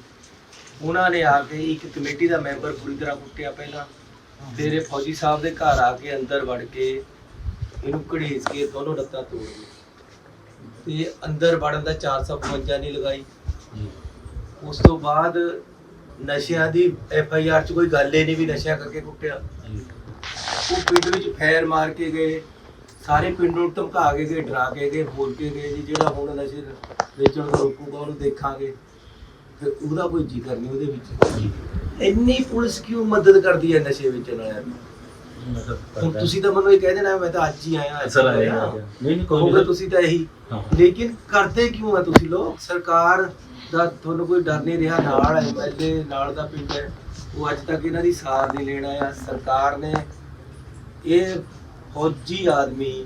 ਉਹਨਾਂ ਨੇ ਆ ਕੇ ਇੱਕ ਕਮੇਟੀ ਦਾ ਮੈਂਬਰ ਪੂਰੀ ਤਰ੍ਹਾਂ ਕੁੱਟਿਆ ਪਹਿਲਾਂ। ਤੇਰੇ ਫੌਜੀ ਸਾਹਿਬ ਦੇ ਘਰ ਆ ਕੇ ਅੰਦਰ ਵੜ ਕੇ ਇਹਨੂੰ ਘੜੀਸ ਕੇ ਦੋਨੋਂ ਲੱਤਾਂ ਤੋੜ ਤੇ ਅੰਦਰ ਵੜਨ ਦਾ 452 ਨਹੀਂ ਲਗਾਈ। ਉਸ ਤੋਂ ਬਾਅਦ ਨਸ਼ਿਆਂ ਦੀ ਐਫ ਆਈ ਆਰ ਚ ਕੋਈ ਗੱਲ ਹੀ ਨਹੀਂ ਵੀ ਨਸ਼ਾ ਕਰਕੇ ਕੁੱਟਿਆ। ਉਹ ਪਿੰਡ ਵਿੱਚ ਫੈਰ ਮਾਰ ਕੇ ਗਏ ਸਾਰੇ ਪਿੰਡ ਨੂੰ ਧਮਕਾ ਕੇ ਗਏ ਡਰਾ ਕੇ ਗਏ ਬੋਲ ਕੇ ਗਏ ਜੀ ਜਿਹੜਾ ਹੁਣ ਨਸ਼ੇ ਵੇਚਣ ਨੂੰ ਰੋਕੂਗਾ ਉਹਨੂੰ ਦੇਖਾਂਗੇ। ਫਿਰ ਉਹਦਾ ਕੋਈ ਜ਼ਿਕਰ ਨਹੀਂ ਉਹਦੇ ਵਿੱਚ। ਇੰਨੀ ਪੁਲਿਸ ਕਿਉਂ ਮਦਦ ਕਰਦੀ ਹੈ ਨਸ਼ੇ ਵੇਚਣ ਵਾਲਿਆਂ ਸਰ ਹੁਣ ਤੁਸੀਂ ਤਾਂ ਮੈਨੂੰ ਇਹ ਕਹਿ ਦੇਣਾ ਮੈਂ ਤਾਂ ਅੱਜ ਹੀ ਆਇਆ ਹੀ ਆਇਆ। ਨਹੀਂ ਨਹੀਂ ਕੋਈ ਨਹੀਂ। ਤੁਸੀਂ ਤਾਂ ਇਹੀ। ਲੇਕਿਨ ਕਰਦੇ ਕਿਉਂ ਆ ਤੁਸੀਂ ਲੋਕ? ਸਰਕਾਰ ਦਾ ਤੁਹਾਨੂੰ ਕੋਈ ਡਰ ਨਹੀਂ ਰਿਹਾ? ਨਾਲ ਐਮਐਲਏ ਨਾਲ ਦਾ ਪਿੰਡ ਹੈ। ਉਹ ਅੱਜ ਤੱਕ ਇਹਨਾਂ ਦੀ ਸਾਥ ਨਹੀਂ ਲੈਣਾ ਆ ਸਰਕਾਰ ਨੇ ਇਹ ਫੌਜੀ ਆਦਮੀ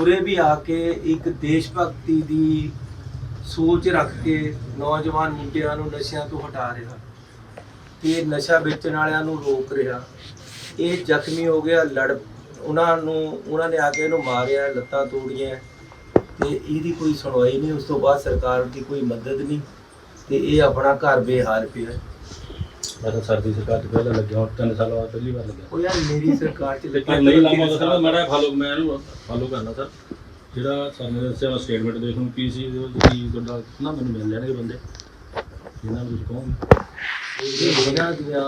ਉਰੇ ਵੀ ਆ ਕੇ ਇੱਕ ਦੇਸ਼ ਭਗਤੀ ਦੀ ਸੋਚ ਰੱਖ ਕੇ ਨੌਜਵਾਨ ਮੁੰਡਿਆਂ ਨੂੰ ਨਸ਼ਿਆਂ ਤੋਂ ਹਟਾ ਰਿਹਾ ਤੇ ਨਸ਼ਾ ਵੇਚਣ ਵਾਲਿਆਂ ਨੂੰ ਰੋਕ ਰਿਹਾ। ਇਹ ਜ਼ਖਮੀ ਹੋ ਗਿਆ, ਲੜ ਉਹਨਾਂ ਨੂੰ, ਉਹਨਾਂ ਨੇ ਆ ਕੇ ਇਹਨੂੰ ਮਾਰਿਆ, ਲੱਤਾਂ ਤੋੜੀਆਂ। ਤੇ ਇਹਦੀ ਕੋਈ ਸੁਣਵਾਈ ਨਹੀਂ। ਉਸ ਤੋਂ ਬਾਅਦ ਸਰਕਾਰ ਦੀ ਕੋਈ ਮਦਦ ਨਹੀਂ। ਤੇ ਇਹ ਆਪਣਾ ਘਰ ਬੇਹਾਲ ਪਿਆ। ਮੈਂ ਤਾਂ ਸਰਦੀ ਸਰਕਾਰ ਚ ਪਹਿਲਾਂ ਲੱਗਿਆ ਹੁਣ ਤਿੰਨ ਸਾਲ ਬਾਅਦ ਪਹਿਲੀ ਵਾਰ ਲੱਗਿਆ। ਉਹ ਯਾਰ ਮੇਰੀ ਸਰਕਾਰ ਚ ਲੇਕਿਨ ਨਹੀਂ ਲਾਮਾ ਦੱਸਣਾ ਮਾੜਾ ਫਾਲੋ ਮੈਂ ਇਹਨੂੰ ਫਾਲੋ ਕਰਨਾ ਸਰ ਜਿਹੜਾ ਸਾਨੂੰ ਦੱਸਿਆ ਮੈਂ ਸਟੇਟਮੈਂਟ ਦੇਖ ਨੂੰ ਕੀ ਸੀ ਉਹ ਕੀ ਤੁਹਾਡਾ ਨਾ ਮੈਨੂੰ ਮਿਲ ਲੈਣਗੇ ਬੰਦੇ। ਇਹਨਾਂ ਨੂੰ ਕਹੋਗੇ ਇਹ ਇਹਨਾਂ ਦੀਆਂ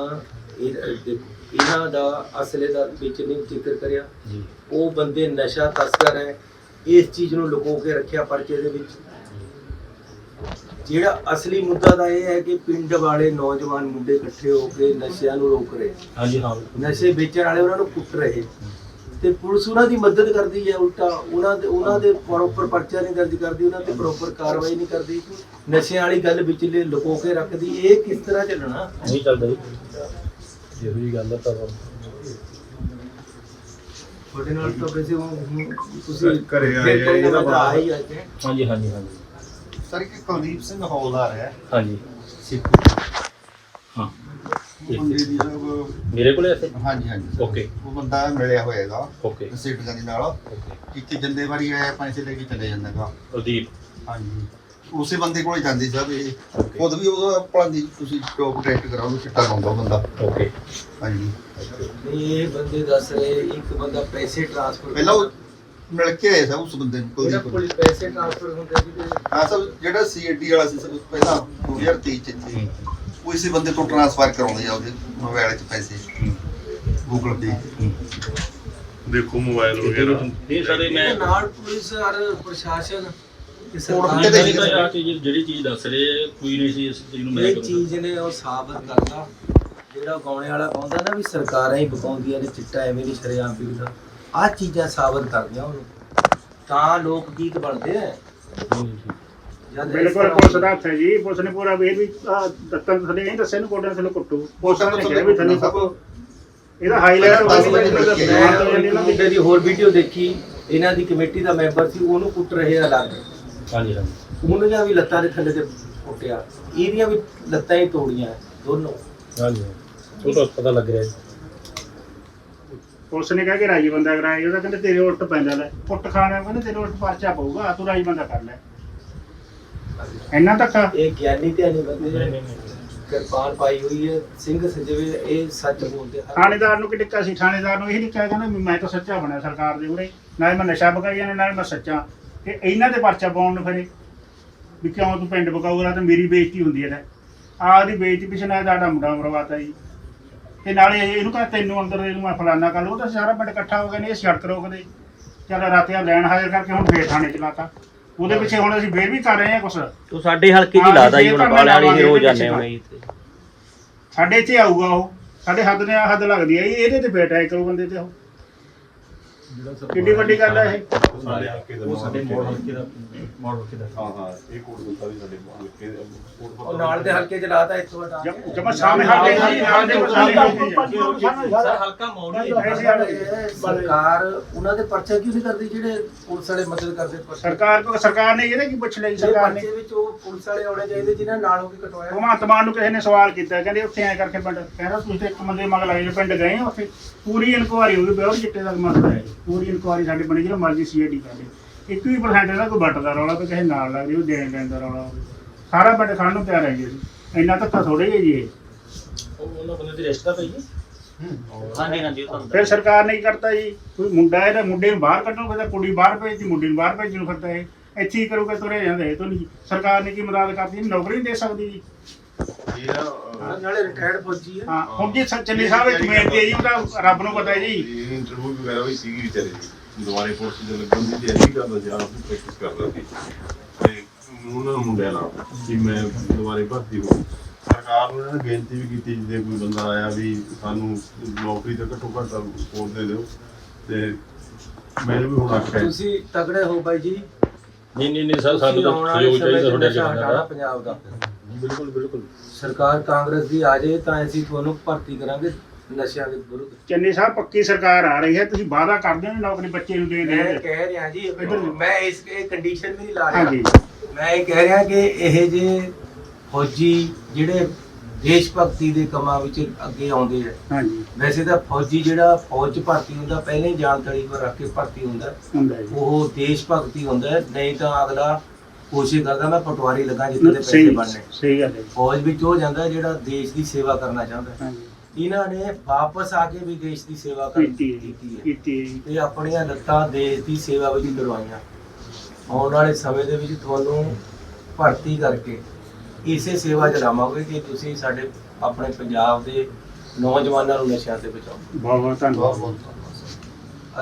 ਇਹ ਦੇਖੋ, ਇਹਨਾਂ ਦਾ ਅਸਲੇ ਦਾ ਵਿੱਚ ਨਹੀਂ ਜ਼ਿਕਰ ਕਰਿਆ। ਜੀ। ਉਹ ਬੰਦੇ ਨਸ਼ਾ ਤਸਕਰ ਹੈ। ਇਸ ਚੀਜ਼ ਨੂੰ ਲੁਕੋ ਕੇ ਰੱਖਿਆ ਪਰਚੇ ਦੇ ਵਿੱਚ। ਜਿਹੜਾ ਅਸਲੀ ਮੁੱਦਾ ਤਾਂ ਇਹ ਹੈ ਕਿ ਪਿੰਡ ਵਾਲੇ ਨੌਜਵਾਨ ਮੁੰਡੇ ਇਕੱਠੇ ਹੋ ਕੇ ਨਸ਼ਿਆਂ ਨੂੰ ਰੋਕ ਰਹੇ। ਹਾਂਜੀ ਹਾਂ ਨਸ਼ੇ ਵੇਚਣ ਵਾਲੇ ਉਹਨਾਂ ਨੂੰ ਕੁੱਟ ਰਹੇ। ਤੇ ਪੁਲਿਸ ਉਹਨਾਂ ਦੀ ਮਦਦ ਕਰਦੀ ਹੈ ਉਲਟਾ ਉਹਨਾਂ ਦੇ ਉਹਨਾਂ ਦੇ ਪ੍ਰੋਪਰ ਪਰਚਾ ਨਹੀਂ ਦਰਜ ਕਰਦੀ ਉਹਨਾਂ ਤੇ ਪ੍ਰੋਪਰ ਕਾਰਵਾਈ ਨਹੀਂ ਕਰਦੀ। ਨਸ਼ਿਆਂ ਵਾਲੀ ਗੱਲ ਵਿਚਲੇ ਲੁਕੋ ਕੇ ਰੱਖਦੀ। ਇਹ ਕਿਸ ਤਰ੍ਹਾਂ ਚੱਲਣਾ? ਨਹੀਂ ਚੱਲਦਾ ਜੀ। ਇਹੋ ਜਿਹੀ ਗੱਲ ਹੈ ਤਾਂ ਤੁਹਾਡੇ ਨਾਲ ਤਾਂ ਵੈਸੇ ਉਹ ਤੁਸੀਂ ਘਰੇ ਆਏ ਇਹਦਾ ਹੀ ਅੱਜ ਹਾਂਜੀ ਹਾਂਜੀ ਹਾਂਜੀ। ਸਰ ਇੱਕ ਕੁਲਦੀਪ ਸਿੰਘ ਹੌਲਦਾਰ ਹੈ। ਹਾਂਜੀ। ਸਿੱਖੂ ਹਾਂ। ਉਹ ਬੰਦੇ ਦੀ ਸਭ ਮੇਰੇ ਕੋਲੇ ਇੱਥੇ? ਹਾਂਜੀ ਹਾਂਜੀ sir। Okay. ਉਹ ਬੰਦਾ ਮਿਲਿਆ ਹੋਏਗਾ ਓਕੇ। ਸੀਟਾਂ ਦੇ ਨਾਲ। ਓਕੇ। ਇੱਕ ਜਿੰਦੇ ਵਾਰੀ ਆਇਆ ਪੈਸੇ ਲੈ ਕੇ ਚਲੇ ਜਾਂਦਾਗਾ ਪ੍ਰਦੀਪ ਹਾਂਜੀ। ਉਸੇ ਬੰਦੇ ਕੋਲੇ ਜਾਂਦੀ ਸਭ ਇਹ। Okay. ਖੁਦ ਵੀ ਉਹ ਆਪਣਾ ਦੀ ਤੁਸੀਂ ਟੋਪ ਟੈਸਟ ਕਰਾਓ ਉਹਨੂੰ ਚਿੱਟਾ ਲਾਉਂਦਾ ਉਹ ਬੰਦਾ। ਓਕੇ। ਹਾਂਜੀ। ਇਹ ਬੰਦੇ ਦੱਸ ਰਹੇ ਇੱਕ ਬੰਦਾ ਪੈਸੇ ਟ੍ਰਾਂਸਫਰ ਪਹਿਲਾਂ ਉਹ ਮਿਲ ਕੇ ਆਏ ਸਭ ਉਸ ਬੰਦੇ ਨੂੰ ਜਿਹੜਾ। ਪੁਲਿਸ ਪੈਸੇ ਟ੍ਰਾਂਸਫਰ ਹੁੰਦੇ ਸੀ ਤੇ ਹਾਂ ਸਭ ਜਿਹੜਾ ਸੀਐਡੀ ਵਾਲਾ ਸੀ ਸਭ ਪਹਿਲਾਂ 2023 ਚ ਇੱਥੇ। ਉਹ ਇਸੇ ਬੰਦੇ ਤੋਂ ਟ੍ਰਾਂਸਫਰ ਕਰਾਉਂਦੇ ਆ ਉਹਦੇ ਮੋਬਾਈਲ 'ਚ ਪੈਸੇ। ਗੂਗਲ ਪੇ ਦੇਖੋ ਮੋਬਾਈਲ ਵਗੈਰਾ। ਇਹ ਸਾਰੇ ਮੈਂ ਨਾਲ ਪੁਲਿਸ ਔਰ ਪ੍ਰਸ਼ਾਸਨ ਨਹੀਂ ਜਿਹੜੀ ਚੀਜ਼ ਦੱਸ ਰਹੇ ਕੋਈ ਨਹੀਂ ਸੀ ਇਸ ਚੀਜ਼ ਨੂੰ ਮੈਂ ਇਹ। ਚੀਜ਼ ਨੇ ਉਹ ਸਾਬਤ ਕਰਦਾ ਜਿਹੜਾ ਗਾਉਣੇ ਵਾਲਾ ਕਹਿੰਦਾ ਨਾ ਵੀ ਸਰਕਾਰਾਂ ਹੀ ਬਕਾਉਂਦੀਆਂ ਨੇ ਚਿੱਟਾ ਐਵੇਂ ਨਹੀਂ ਸ਼ਰੇਆਮ ਵਿਕਦਾ ਆਹ ਚੀਜ਼ਾਂ ਸਾਬਤ ਕਰਦੀਆਂ ਉਹਨੂੰ। ਤਾਂ ਲੋਕ ਗੀਤ ਬਣਦੇ ਆ। ਜਦ ਇਸ ਬਿਲਕੁਲ ਤਰ੍ਹਾਂ- ਪੁਲਿਸ ਦਾ ਹੱਥ ਹੈ ਜੀ। ਪੁਲਿਸ ਨੇ ਪੂਰਾ ਵੇਰ ਵੀ ਆਹ ਦੱਤਾਂ ਥੱਲੇ ਨਹੀਂ ਦੱਸਿਆ ਨੂੰ ਕੋਟਾਂ। ਥੱਲੇ ਕੁੱਟੂ ਪੁਲਿਸ ਨੇ ਕਿਹਾ ਵੀ ਥੱਲੇ ਸਭ ਇਹਦਾ ਹਾਈਲਾਈਟ ਦਸ ਵਜੇ ਲੱਗੇ ਆ। ਮੈਂ ਮੁੰਡੇ ਦੀ ਹੋਰ ਵੀਡੀਓ ਦੇਖੀ। ਇਹਨਾਂ ਦੀ ਕਮੇਟੀ ਦਾ ਮੈਂਬਰ ਸੀ ਉਹਨੂੰ ਕੁੱਟ ਰਹੇ ਆ ਅਲੱਗ। ਹਾਂਜੀ ਹਾਂਜੀ। ਉਹਨੀਆਂ ਵੀ ਲੱਤਾਂ ਦੇ ਥੱਲੇ ਤੇ ਕੁੱਟਿਆ। ਇਹਦੀਆਂ ਵੀ ਲੱਤਾਂ ਹੀ ਤੋੜੀਆਂ ਦੋਨੋਂ। ਹਾਂਜੀ ਉਹ ਤਾਂ ਪਤਾ ਲੱਗ ਰਿਹਾ ਜੀ। ਪੁਲਿਸ ਨੇ ਕਿਹਾ ਕਿ ਰਾਜੀ ਬੰਦਾ ਕਰਾਇਆ ਉਹਦਾ ਕਹਿੰਦੇ ਤੇਰੇ ਉਲਟ ਪੈਂਦਾ ਲੈ ਪੁੱਟ ਖਾਣੇ ਕਹਿੰਦੇ ਤੇਰੇ ਉਲਟ ਪਰਚਾ ਪਊਗਾ ਤੂੰ ਰਾਜੀ ਬੰਦਾ ਕਰ ਲੈ। ਇੰਨਾ ਧੱਕਾ? ਇਹ ਗਿਆਨੀ ਧਿਆਨੀ ਬੰਦੇ ਨੇ ਨਹੀਂ ਕਿਰਪਾਨ ਪਾਈ ਹੋਈ ਹੈ ਸਿੰਘ ਸਜਵੇ ਇਹ ਸੱਚ ਬੋਲਦੇ ਹਨ ਥਾਣੇਦਾਰ ਨੂੰ ਕਿ ਟਿੱਕਾ ਸੀ? ਥਾਣੇਦਾਰ ਨੂੰ ਇਹ ਨਹੀਂ ਕਿਹਾ ਕਹਿੰਦਾ ਮੈਂ ਤਾਂ ਸੱਚਾ ਬਣਿਆ ਸਰਕਾਰ ਦੇ ਉਰੇ। ਨਾਲੇ ਮੈਂ ਨਸ਼ਾ ਬਕਾਈ ਜਾਂਦਾ ਨਾਲੇ ਮੈਂ ਸੱਚਾ। ਤੇ ਇਹਨਾਂ ਦੇ ਪਰਚਾ ਪਾਉਣ ਨੂੰ ਫਿਰੇ। ਵੀ ਕਿਉਂ ਤੂੰ ਪਿੰਡ ਬਕਾਊਗਾ ਤੇ ਮੇਰੀ ਬੇਇੱਜ਼ਤੀ ਹੁੰਦੀ ਹੈ ਲੈ ਆਹ ਦੀ ਬੇਇੱਜ਼ਤੀ ਪਿੱਛੇ ਨਾਲ ਤੁਹਾਡਾ ਮੁੰਡਾ ਮਰਵਾਤਾ ਜੀ। ਤੇ ਨਾਲੇ ਇਹ- ਇਹਨੂੰ ਕਹ ਤੈਨੂੰ ਅੰਦਰ ਇਹਨੂੰ ਮੈਂ ਫਲਾਨਾ ਕਰ ਲਊ ਤਾਂ ਸਾਰਾ ਪਿੰਡ ਇਕੱਠਾ ਹੋ ਗਿਆ ਨੇ ਇਹ ਸੜਕ ਰੋਕਦੇ ਚੱਲ ਰਾਤੀਆਂ ਲੈਣ ਹਾਜ਼ਰ ਕਰਕੇ ਹੁਣ ਫੇਰ ਥਾਣੇ ਚਲਾਤਾ ਉਹਦੇ ਪਿੱਛੇ ਹੁਣ ਅਸੀਂ ਫੇਰ ਵੀ ਕਰ ਰਹੇ ਹਾਂ ਕੁਛ। ਤੂੰ ਸਾਡੇ ਹਲਕੇ ਹਾਂ, ਦੀ ਲਾਦਾ ਜੀ ਹੁਣ ਧਰਨਾ ਬਾਲੇ ਵਾਲੀ ਰੋਜ਼ ਜਾਂਦੇ ਹੋਣੇ ਜੀ ਸਾਡੇ ਇੱਥੇ ਆਊਗਾ ਉਹ। ਸਾਡੇ ਹੱਦ ਨੇ ਹੱਦ ਲੱਗਦੀ ਹੈ ਇਹਦੇ ਤੇ ਫੇਰ ਅਟੈਕ ਕਰੂ ਬੰਦੇ ਤੇ ਉਹ। ਕਿੰਨੀ ਵੱਡੀ ਗੱਲ ਹੈ ਇਹ? ਸਾਡੇ ਹਲਕੇ ਦਾ ਉਹ ਸਾਡੇ ਮੋੜ ਹਲਕੇ ਦਾ। ਮੋੜ ਹਲਕੇ ਦਾ। ਹਾਂ ਹਾਂ ਇਹ ਕੋਟ ਗੁੱਤਾ ਵੀ ਸਾਡੇ ਹਲਕੇ ਦੇ ਉਹ ਨਾਲ ਦੇ ਹਲਕੇ ਚ ਲਾਤਾ ਇੱਥੋਂ ਕੇ। ਜਮ ਸਾਹਮਣੇ ਹਟੇ ਜੀ ਨਾਲ ਦੇ ਸਰ ਹਲਕਾ ਮੋੜ ਸਰਕਾਰ ਉਹਨਾਂ ਦੇ ਪਰਚਾ ਕਿਉਂ ਨਹੀਂ ਕਰਦੀ? ਜਿਹੜੇ ਪੁਲਿਸ ਵਾਲੇ ਮਦਦ ਕਰਦੇ ਸਰਕਾਰ ਕੋ ਸਰਕਾਰ ਨੇ ਇਹਦੇ ਕੀ ਪੁੱਛ ਲਈ ਸਰਕਾਰ ਨੇ। ਪਰਚੇ ਵਿੱਚ ਉਹ ਪੁਲਿਸ ਵਾਲੇ ਆਉਣੇ ਚਾਹੀਦੇ ਜਿਨ੍ਹਾਂ ਨਾਲ ਹੋ ਕੇ ਕਟਵਾਇਆ। ਭਗਵੰਤ ਮਾਨ ਨੂੰ ਕਿਸੇ ਨੇ ਸਵਾਲ ਕੀਤਾ ਕਹਿੰਦੇ ਉੱਥੇ ਐ ਕਰਕੇ ਪਿੰਡ ਕਹਿੰਦਾ ਤੁਸੀਂ ਤੇ ਇੱਕ ਬੰਦੇ ਮਗਰ ਲਾਏ ਪਿੰਡ ਗਏ ਹੋ ਉੱਥੇ। ਪੂਰੀ ਇਨਕੁਆਰੀ ਹੋ ਗਈ ਬਿਆਰ ਚਿੱਟੇ ਦਾ ਮਸਲਾ ਹੈ ਪੂਰੀ ਇਨਕੁਆਰੀ ਸਾਡੇ ਬਣੀ ਜਿਹੜਾ ਮਰਜ਼ੀ ਸੀਆਈਡੀ ਕਰਦੇ 21% ਇਹਦਾ ਕੋਈ ਵੱਟ ਦਾ ਰੌਲਾ ਤੇ ਕਿਸੇ ਨਾਲ ਲੱਗ ਰਹੀ ਉਹ ਦੇਣ ਦੇਣ ਦਾ ਰੌਲਾ ਹੋਵੇ। ਸਾਰਾ ਪਿੰਡ ਖਾਣ ਨੂੰ ਪਿਆਰ ਹੈ ਜੀ ਅਸੀਂ। ਇੰਨਾ ਧੱਕਾ ਥੋੜੇ ਜੀ ਇਹ। ਉਹ ਉਹਨਾਂ ਬੰਦੇ ਦੀ ਰਿਸ਼ਤਾ ਪਈ ਹੈ ਹਾਂਜੀ ਹਾਂਜੀ ਉਹ ਤੁਹਾਨੂੰ ਫਿਰ ਸਰਕਾਰ ਨੇ ਕੀ ਕਰਤਾ ਜੀ? ਕੋਈ ਮੁੰਡਾ ਇਹਦਾ ਮੁੰਡੇ ਨੂੰ ਬਾਹਰ ਕੱਢਣ ਫਿਰਦਾ ਕੁੜੀ ਬਾਹਰ ਭੇਜਦੀ ਮੁੰਡੇ ਨੂੰ ਬਾਹਰ ਭੇਜਣ ਨੂੰ ਫਿਰਦਾ ਇਹ। ਇੱਥੇ ਹੀ ਕਰੂਗਾ ਤੁਰੇ ਜਾਂਦੇ ਇਹ ਤੋਂ ਨਹੀਂ। ਸਰਕਾਰ ਨੇ ਕੀ ਮਦਦ ਕਰਦੀ ਨੌਕਰੀ ਨਹੀਂ ਦੇ ਸਕਦੀ ਜੀ। ਨਾ ਨਾਲੇ ਰਿਟਾਇਰਡ ਫੌਜੀ ਹੈ ਹਾਂ ਹੁਣ ਜੀ ਸ- ਚੰਨੀ ਸਾਹਿਬ ਇੱਕ ਬੇਨਤੀ ਹੈ ਜੀ ਉਹਦਾ ਰੱਬ ਨੂੰ ਪਤਾ ਹੈ ਜੀ। ਇਹ ਇੰਟਰਵਿਊ ਵਗੈਰਾ ਵੀ ਸੀਗੀ ਵਿਚਾਰੇ ਦੀ। ਦੁਬਾਰੇ ਪੁਲਿਸ ਦੇ ਲੱਗਣ ਦੀ ਤਿਆਰੀ ਕਰਦਾ ਸੀ ਆਪ ਨੂੰ ਪ੍ਰੈਕਟਿਸ ਕਰਦਾ ਸੀ। ਤੇ ਉਹਨਾਂ ਨੂੰ ਮੁੰਡਿਆਂ ਨਾਲ ਕਿ ਮੈਂ ਦੁਬਾਰੇ ਭਰਤੀ ਹੋ ਸਰਕਾਰ ਨੂੰ ਇਹਨਾਂ ਨੇ ਬੇਨਤੀ ਵੀ ਕੀਤੀ ਜੇ ਕੋਈ ਬੰਦਾ ਆਇਆ ਵੀ ਸਾਨੂੰ ਨੌਕਰੀ ਤੇ ਘੱਟੋ ਘੱਟ ਰਿਪੋਰਟ ਦੇ ਦਿਓ ਤੇ ਮੈਨੂੰ ਵੀ ਹੁਣ ਆਖਿਆ। ਤੁਸੀਂ ਤਗੜੇ ਹੋ ਬਾਈ ਜੀ। ਨਹੀਂ ਨਹੀਂ ਨਹੀਂ ਸਰ ਸਾਨੂੰ ਤਾਂ ਸਹਿਯੋਗ ਚਾਹੀਦਾ ਤੁਹਾਡੇ ਦਾ। ਪੰਜਾਬ ਦਾ। ਬਿਲਕੁਲ ਬਿਲਕੁਲ। ਸਰਕਾਰ ਕਾਂਗਰਸ ਦੀ ਆ ਜਾਏ ਤਾਂ ਅਸੀਂ ਤੁਹਾਨੂੰ ਭਰਤੀ ਕਰਾਂਗੇ ਨਸ਼ਿਆਂ ਦੇ ਵਿਰੁੱਧ। ਚੰਨੀ ਸਾਹਿਬ ਪੱਕੀ ਸਰਕਾਰ ਆ ਰਹੀ ਹੈ ਤੁਸੀਂ ਵਾਅਦਾ ਕਰਦੇ ਹੋ ਨੌਕਰੀ ਬੱਚੇ ਨੂੰ ਦੇ ਮੈਂ ਦੇ ਕਹਿ ਰਿਹਾ ਜੀ। ਮੈਂ ਇਸ ਇਹ ਕੰਡੀਸ਼ਨ ਵੀ ਨਹੀਂ ਲਾ ਰਿਹਾ। ਹਾਂਜੀ। ਮੈਂ ਇਹ ਕਹਿ ਰਿਹਾ ਕਿ ਇਹ ਜੇ ਫੌਜੀ ਜਿਹੜੇ ਦੇਸ਼ ਭਗਤੀ ਦੇ ਕੰਮਾਂ ਵਿੱਚ ਅੱਗੇ ਆਉਂਦੇ ਆ ਹਾਂਜੀ। ਵੈਸੇ ਤਾਂ ਫੌਜੀ ਜਿਹੜਾ ਫੌਜ 'ਚ ਭਰਤੀ ਹੁੰਦਾ ਪਹਿਲਾਂ ਹੀ ਤਲੀ ਪਰ ਰੱਖ ਕੇ ਭਰਤੀ ਹੁੰਦਾ। ਉਹ ਦੇਸ਼ ਭਗਤੀ ਹੁੰਦਾ ਨਹੀਂ ਤਾਂ ਅਗਲਾ ਕੋਸ਼ਿਸ਼ ਕਰਦਾ ਮੈਂ ਪਟਵਾਰੀ ਲੱਗਾ ਜਿੱਥੇ ਦੇ ਪੈਸੇ ਸਹੀ ਬਣਨੇ। ਸਹੀ ਗੱਲ ਹੈ। ਜੀ। ਫੌਜ ਵਿੱਚ ਉਹ ਜਾਂਦਾ ਜਿਹੜਾ ਦੇਸ਼ ਦੀ ਸੇਵਾ ਕਰਨਾ ਚਾਹੁੰਦਾ। ਹੈ। ਹਾਂਜੀ। ਇਹਨਾਂ ਨੇ ਵਾਪਸ ਆ ਕੇ ਵੀ ਦੇਸ਼ ਦੀ ਸੇਵਾ ਕਰ- ਕੀਤੀ ਹੈ ਜੀ, ਕੀਤੀ ਹੈ। ਕੀਤੀ ਹੈ ਜੀ। ਤੇ ਆਪਣੀਆਂ ਲੱਤਾਂ ਦੇਸ਼ ਦੀ ਸੇਵਾ ਵਿੱਚ ਕਰਵਾਈਆਂ। ਆਉਣ ਵਾਲੇ ਸਮੇਂ ਦੇ ਵਿੱਚ ਤੁਹਾਨੂੰ ਭਰਤੀ ਕਰਕੇ ਇਸੇ ਸੇਵਾ ਚ ਲਾਵਾਂਗੇ ਕਿ ਤੁਸੀਂ ਸਾਡੇ ਆਪਣੇ ਪੰਜਾਬ ਦੇ ਨੌਜਵਾਨਾਂ ਨੂੰ ਨਸ਼ਿਆਂ ਤੇ ਬਚਾਓ। ਬਹੁਤ ਬਹੁਤ ਧੰਨਵਾਦ। ਬਹੁਤ ਬਹੁਤ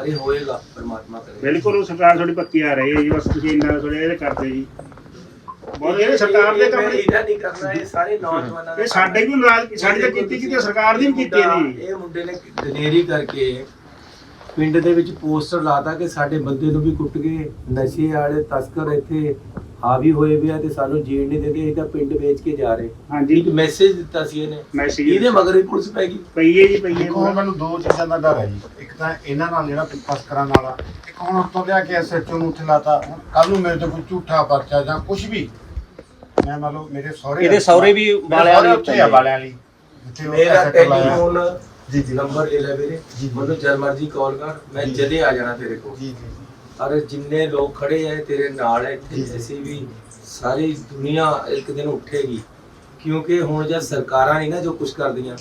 ਅਰੇ ਹੋਏਗਾ ਪਰਮਾਤਮਾ ਕਰੇ। ਬਿਲਕੁਲ ਉਹ ਸਰਕਾਰ ਤੁਹਾਡੀ ਪੱਕੀ ਆ ਰਹੀ ਹੈ ਜੀ ਬਸ ਤੁਸੀਂ ਇੰਨਾ ਥੋੜੇ ਇਹਦੇ ਕਰਦੇ ਜੀ। ਬਹੁਤ ਇਹ ਸਰਕਾਰ ਦੇ ਕੰਮ ਨੇ ਇਹਦਾ ਨਹੀਂ ਕਰਨਾ ਇਹ ਸਾਰੇ ਨੌਜਵਾਨਾਂ ਦਾ ਇਹ ਸਾਡੇ ਵੀ ਨਾਰਾਜ਼ ਸਾਡੀ ਤਾਂ ਕੀਤੀ ਕੀਤੀ ਸਰਕਾਰ ਦੀ ਵੀ ਕੀਤੀ ਜੀ ਇਹ ਮੁੰਡੇ ਨੇ ਦਲੇਰੀ ਕਰਕੇ ਪਿੰਡ ਦੇ ਵਿੱਚ ਪੋਸਟਰ ਲਾਤਾ ਕਿ ਸਾਡੇ ਬੰਦੇ ਨੂੰ ਵੀ ਕੁੱਟ ਗਏ ਨਸ਼ੇ ਵਾਲੇ ਤਸਕਰ ਇੱਥੇ ਹਾਵੀ ਹੋਏ ਵੀ ਆ ਤੇ ਸਾਨੂੰ ਜੀਣ ਨਹੀਂ ਦਿੰਦੇ ਇਹ ਤਾਂ ਪਿੰਡ ਵੇਚ ਕੇ ਜਾ ਰਹੇ। ਹਾਂਜੀ। ਇੱਕ ਮੈਸੇਜ ਦਿੱਤਾ ਸੀ ਇਹਨੇ। ਮੈਸੇਜ ਇਹਦੇ ਮਗਰ ਹੀ ਪੁਲਿਸ ਪੈ ਗਈ। ਪਈ ਹੈ ਜੀ ਪਈ ਹੈ। ਦੇਖੋ ਹੁਣ ਮੈਨੂੰ ਦੋ ਚੀਜ਼ਾਂ ਦਾ ਡਰ ਹੈ ਜੀ। ਇੱਕ ਤਾਂ ਇਹਨਾਂ ਨਾਲ ਜਿਹੜਾ ਤਸਕਰਾਂ ਨਾਲ ਆ। ਇੱਕ ਹੁਣ ਉੱਤੋਂ ਲਿਆ ਕੇ ਐਸਐਚਓ ਨੂੰ ਉੱਥੇ ਲਾਤਾ। ਕੱਲ ਨੂੰ ਮੇਰੇ ਤੇ ਕੋਈ ਝੂਠਾ ਪਰਚਾ ਜਾਂ ਕੁਝ ਵੀ। ਮੈਂ ਮੰਨ ਲਓ ਮੇਰੇ ਸਹੁਰੇ ਇਹਦੇ ਸਹੁਰੇ ਵੀ ਮੇਰੇ ਵਾਲਿਆਂ ਸਹੁਰੇ ਵਾਲੀ ਉੱਥੇ ਆ ਵਾਲਿਆਂ ਲਈ। ਜਿੱਥੇ ਉਹ ਮੇਰਾ SHO ਲਾਇਆ। ਟੈਲੀਫੋਨ ਜੀ ਜੀ। ਨੰਬਰ ਲੈ ਲੈ ਵੀਰੇ। ਮੈਨੂੰ ਜਦ ਮਰਜ਼ੀ ਕਾਲ ਕਰ। ਮੈਂ ਜੀ। ਜਦੇ ਆ ਜਾਣਾ ਤੇਰੇ ਕੋਲ। ਜੀ ਜੀ। ਅਰੇ ਜਿੰਨੇ ਲੋਕ ਖੜੇ ਐ ਤੇਰੇ ਨਾਲ ਐ। ਅਸੀਂ ਵੀ ਸਾਰੀ ਦੁਨੀਆ ਇੱਕ ਦਿਨ ਉੱਠੇਗੀ। ਕਿਉਂਕਿ ਹੁਣ ਜਦ ਸਰਕਾਰਾਂ ਨਹੀਂ ਨਾ ਜੋ ਕੁਝ ਕਰਦੀਆਂ